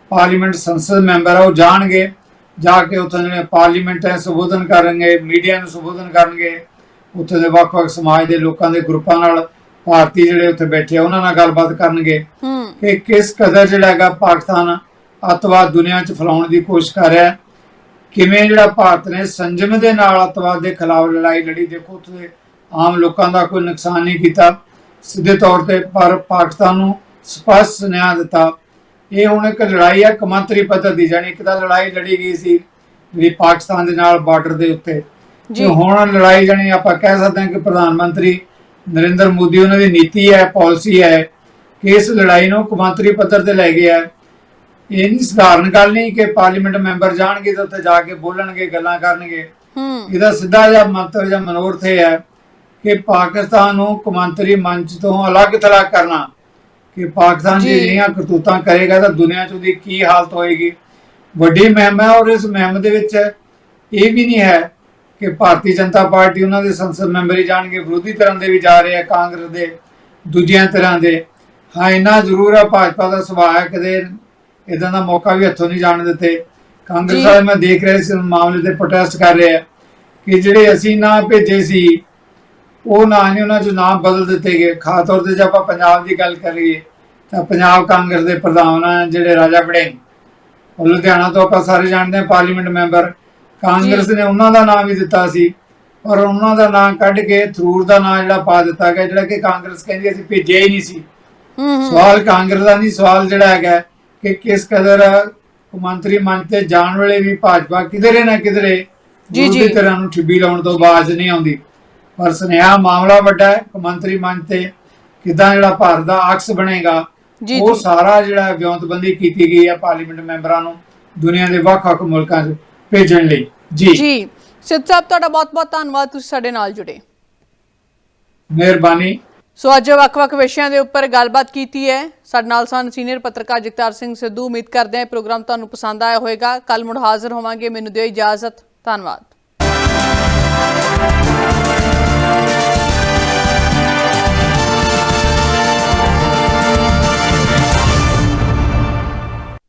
S2: ਪਾਰਲੀਮੈਂਟ ਸੰਸਦ ਮੈਂਬਰ ਆ ਉਹ ਜਾਣਗੇ। ਜਾ ਕੇ ਉੱਥੇ ਪਾਰਲੀਮੈਂਟ ਹੈ ਸੰਬੋਧਨ ਕਰਨਗੇ ਮੀਡੀਆ ਨੂੰ ਸੰਬੋਧਨ ਕਰਨਗੇ ਉੱਥੇ ਦੇ ਵੱਖ-ਵੱਖ ਸਮਾਜ ਦੇ ਲੋਕਾਂ ਦੇ ਗਰੁੱਪਾਂ ਨਾਲ ਭਾਰਤੀ ਜਿਹੜੇ ਉੱਥੇ ਬੈਠੇ ਆ ਉਹਨਾਂ ਨਾਲ ਗੱਲਬਾਤ ਕਰਨਗੇ। ਕਿ ਕਿਸ ਕਦਰ ਜਿਹੜਾ ਹੈਗਾ ਪਾਕਿਸਤਾਨ ਅੱਤਵਾਦ ਦੁਨੀਆ 'ਚ ਫੈਲਾਉਣ ਦੀ ਕੋਸ਼ਿਸ਼ ਕਰ ਰਿਹਾ ਹੈ? ਕਿਵੇਂ ਜਿਹੜਾ ਭਾਰਤ ਨੇ ਸੰਜਮ ਦੇ ਨਾਲ ਅੱਤਵਾਦ ਦੇ ਖਿਲਾਫ ਲੜਾਈ ਲੜੀ ਦੇਖੋ ਉੱਥੇ ਆਮ ਲੋਕਾਂ ਦਾ ਕੋਈ ਨੁਕਸਾਨ ਨਹੀਂ ਕੀਤਾ। ਸਿੱਧੇ ਤੌਰ ਤੇ ਪਰ ਪਾਕਿਸਤਾਨ ਨੂੰ ਸਪਸ਼ਟ ਸੁਨੇਹਾ ਦਿੱਤਾ ਇਹ ਹੁਣ ਇੱਕ ਲੜਾਈ ਹੈ ਕਮਾਂਤਰੀ ਪੱਧਰ ਦੀ ਜਾਨੀ ਇੱਕ ਤਾਂ ਲੜਾਈ ਲੜੀ ਗਈ ਸੀ ਜਿਹੜੀ ਪਾਕਿਸਤਾਨ ਦੇ ਨਾਲ ਬਾਰਡਰ ਦੇ ਉੱਤੇ।
S1: ਜੀ।
S2: ਹੁਣ ਲੜਾਈ ਜਾਨੀ ਆਪਾਂ ਕਹਿ ਸਕਦੇ ਹਾਂ ਕਿ ਪ੍ਰਧਾਨ ਮੰਤਰੀ ਨਰਿੰਦਰ ਮੋਦੀ ਉਹਨਾਂ ਦੀ ਨੀਤੀ ਹੈ ਪਾਲਿਸੀ ਹੈ ਕਿ ਇਸ ਲੜਾਈ ਨੂੰ ਕਮਾਂਤਰੀ ਪੱਧਰ ਤੇ ਲੈ ਗਿਆ। ਇਹ ਨਹੀਂ ਸਧਾਰਨ ਗੱਲ ਨਹੀਂ ਕਿ ਪਾਰਲੀਮੈਂਟ ਮੈਂਬਰ ਜਾਣਗੇ ਤੇ ਉੱਥੇ ਜਾ ਕੇ ਬੋਲਣਗੇ ਗੱਲਾਂ ਕਰਨਗੇ।
S1: ਹੂੰ।
S2: ਇਹਦਾ ਸਿੱਧਾ ਜਿਹਾ ਮੰਤਵ ਜਾਂ ਮਨੋਰਥ ਹੈ ਕਿ ਪਾਕਿਸਤਾਨ ਨੂੰ ਕੌਮਾਂਤਰੀ ਮੰਚ ਤੋਂ ਅਲੱਗ ਥਲੱਗ ਕਰਨਾ ਕਿ ਪਾਕਿਸਤਾਨ
S1: ਜੀ।
S2: ਇਹੀਆਂ ਕਰਤੂਤਾਂ ਕਰੇਗਾ ਤਾਂ ਦੁਨੀਆ 'ਚ ਉਹਦੀ ਕੀ ਹਾਲਤ ਹੋਏਗੀ ਵੱਡੀ ਮੁਹਿੰਮ ਹੈ ਔਰ ਇਸ ਮੁਹਿੰਮ ਦੇ ਵਿੱਚ ਇਹ ਵੀ ਨਹੀਂ ਹੈ ਕਿ ਭਾਰਤੀ ਜਨਤਾ ਪਾਰਟੀ ਉਹਨਾਂ ਦੇ ਸੰਸਦ ਮੈਂਬਰ ਹੀ ਜਾਣਗੇ ਵਿਰੋਧੀ ਤਰ੍ਹਾਂ ਦੇ ਵੀ ਜਾ ਰਹੇ ਆ ਕਾਂਗਰਸ ਦੇ ਦੂਜਿਆਂ ਤਰ੍ਹਾਂ ਦੇ ਹਾਂ ਇੰਨਾ ਜ਼ਰੂਰ ਹੈ ਭਾਜਪਾ ਦਾ ਸੁਭਾਅ ਹੈ ਕਦੇ ਇਦਾਂ ਦਾ ਮੌਕਾ ਵੀ ਹੱਥੋਂ ਨਹੀਂ ਜਾਣ ਦਿੱਤੇ ਕਾਂਗਰਸ। ਵਾਲੇ ਮੈਂ ਦੇਖ ਰਿਹਾ ਸੀ ਇਸ ਮਾਮਲੇ ਤੇ ਪ੍ਰੋਟੈਸਟ ਕਰ ਰਹੇ ਆ ਕਿ ਜਿਹੜੇ ਅਸੀਂ ਨਾ ਭੇਜੇ ਸੀ ਉਹ ਨਾਂ ਨਹੀਂ ਉਹਨਾਂ ਚੋਂ ਨਾਮ ਬਦਲ ਦਿੱਤੇ ਗਏ। ਖਾਸ ਤੌਰ ਤੇ ਜੇ ਆਪਾਂ ਪੰਜਾਬ ਦੀ ਗੱਲ ਕਰੀਏ ਤਾਂ ਪੰਜਾਬ ਕਾਂਗਰਸ ਦੇ ਪ੍ਰਧਾਨ ਆ ਜਿਹੜੇ ਰਾਜਾ ਵੜਿੰਗ। ਉਹ ਲੁਧਿਆਣਾ ਤੋਂ ਆਪਾਂ ਸਾਰੇ ਜਾਣਦੇ ਹਾਂ ਪਾਰਲੀਮੈਂਟ ਮੈਂਬਰ। ਕਾਂਗਰਸ ਨੇ ਉਹਨਾਂ ਦਾ ਨਾਮ ਵੀ ਦਿੱਤਾ ਸੀ ਪਰ ਉਹਨਾਂ ਦਾ ਨਾਮ ਕੱਢ ਕੇ ਥਰੂਰ ਦਾ ਨਾਮ ਜਿਹੜਾ ਪਾ ਦਿੱਤਾ ਗਿਆ ਜਿਹੜਾ ਕਿ ਕਾਂਗਰਸ ਕਹਿੰਦੀ ਅਸੀਂ ਭੇਜਿਆ ਹੀ ਨਹੀਂ ਸੀ। ਸਵਾਲ ਕਾਂਗਰਸ ਦਾ ਨਹੀਂ ਸਵਾਲ ਜਿਹੜਾ ਹੈਗਾ ਕਿ ਕਿਸ ਕਦਰ ਮੰਤਰੀ ਮੰਚ ਤੇ ਜਾਣ ਵੇਲੇ ਵੀ ਭਾਜਪਾ ਕਿਧਰੇ ਨਾ ਕਿਧਰੇ
S1: ਜੀ, ਜੀ।
S2: ਤਰ੍ਹਾਂ ਨੂੰ ਠਿੱਬੀ ਲਾਉਣ ਤੋਂ ਬਾਜ਼ ਨਹੀਂ ਆਉਂਦੀ। ਪਰ ਸੁਨੇਹਾ ਮਾਮਲਾ ਵੱਡਾ ਹੈ ਮੰਤਰੀ ਮੰਚ ਤੇ ਕਿਦਾਂ ਜਿਹੜਾ ਭਾਰਤ ਦਾ ਅਕਸ ਬਣੇਗਾ ਉਹ। ਸਾਰਾ ਜਿਹੜਾ ਵਿਉਂਤਬੰਦੀ ਕੀਤੀ ਗਈ ਹੈ ਪਾਰਲੀਮੈਂਟ ਮੈਂਬਰਾਂ ਨੂੰ ਦੁਨੀਆ ਦੇ ਵੱਖ-ਵੱਖ ਮੁਲਕਾਂ 'ਚ ਭੇਜਣ ਲਈ। ਜੀ।
S1: ਜੀ। ਸਿੱਧ ਸਾਹਿਬ ਤੁਹਾਡਾ ਬਹੁਤ-ਬਹੁਤ ਧੰਨਵਾਦ ਤੁਸੀਂ ਸਾਡੇ ਨਾਲ ਜੁੜੇ।
S2: ਮਿਹਰਬਾਨੀ।
S1: ਸੋ ਅੱਜ ਵੱਖ-ਵੱਖ ਵਿਸ਼ਿਆਂ ਦੇ ਉੱਪਰ ਗੱਲਬਾਤ ਕੀਤੀ ਹੈ। ਸਾਡੇ ਨਾਲ ਸਨ ਸੀਨੀਅਰ ਪੱਤਰਕਾਰ ਜਗਤਾਰ ਸਿੰਘ ਸਿੱਧੂ। ਉਮੀਦ ਕਰਦੇ ਹਾਂ ਇਹ ਪ੍ਰੋਗਰਾਮ ਤੁਹਾਨੂੰ ਪਸੰਦ ਆਇਆ ਹੋਵੇਗਾ। ਕੱਲ ਮੁੜ ਹਾਜ਼ਰ ਹੋਵਾਂਗੇ। ਮੈਨੂੰ ਦਿਓ ਇਜਾਜ਼ਤ। ਧੰਨਵਾਦ।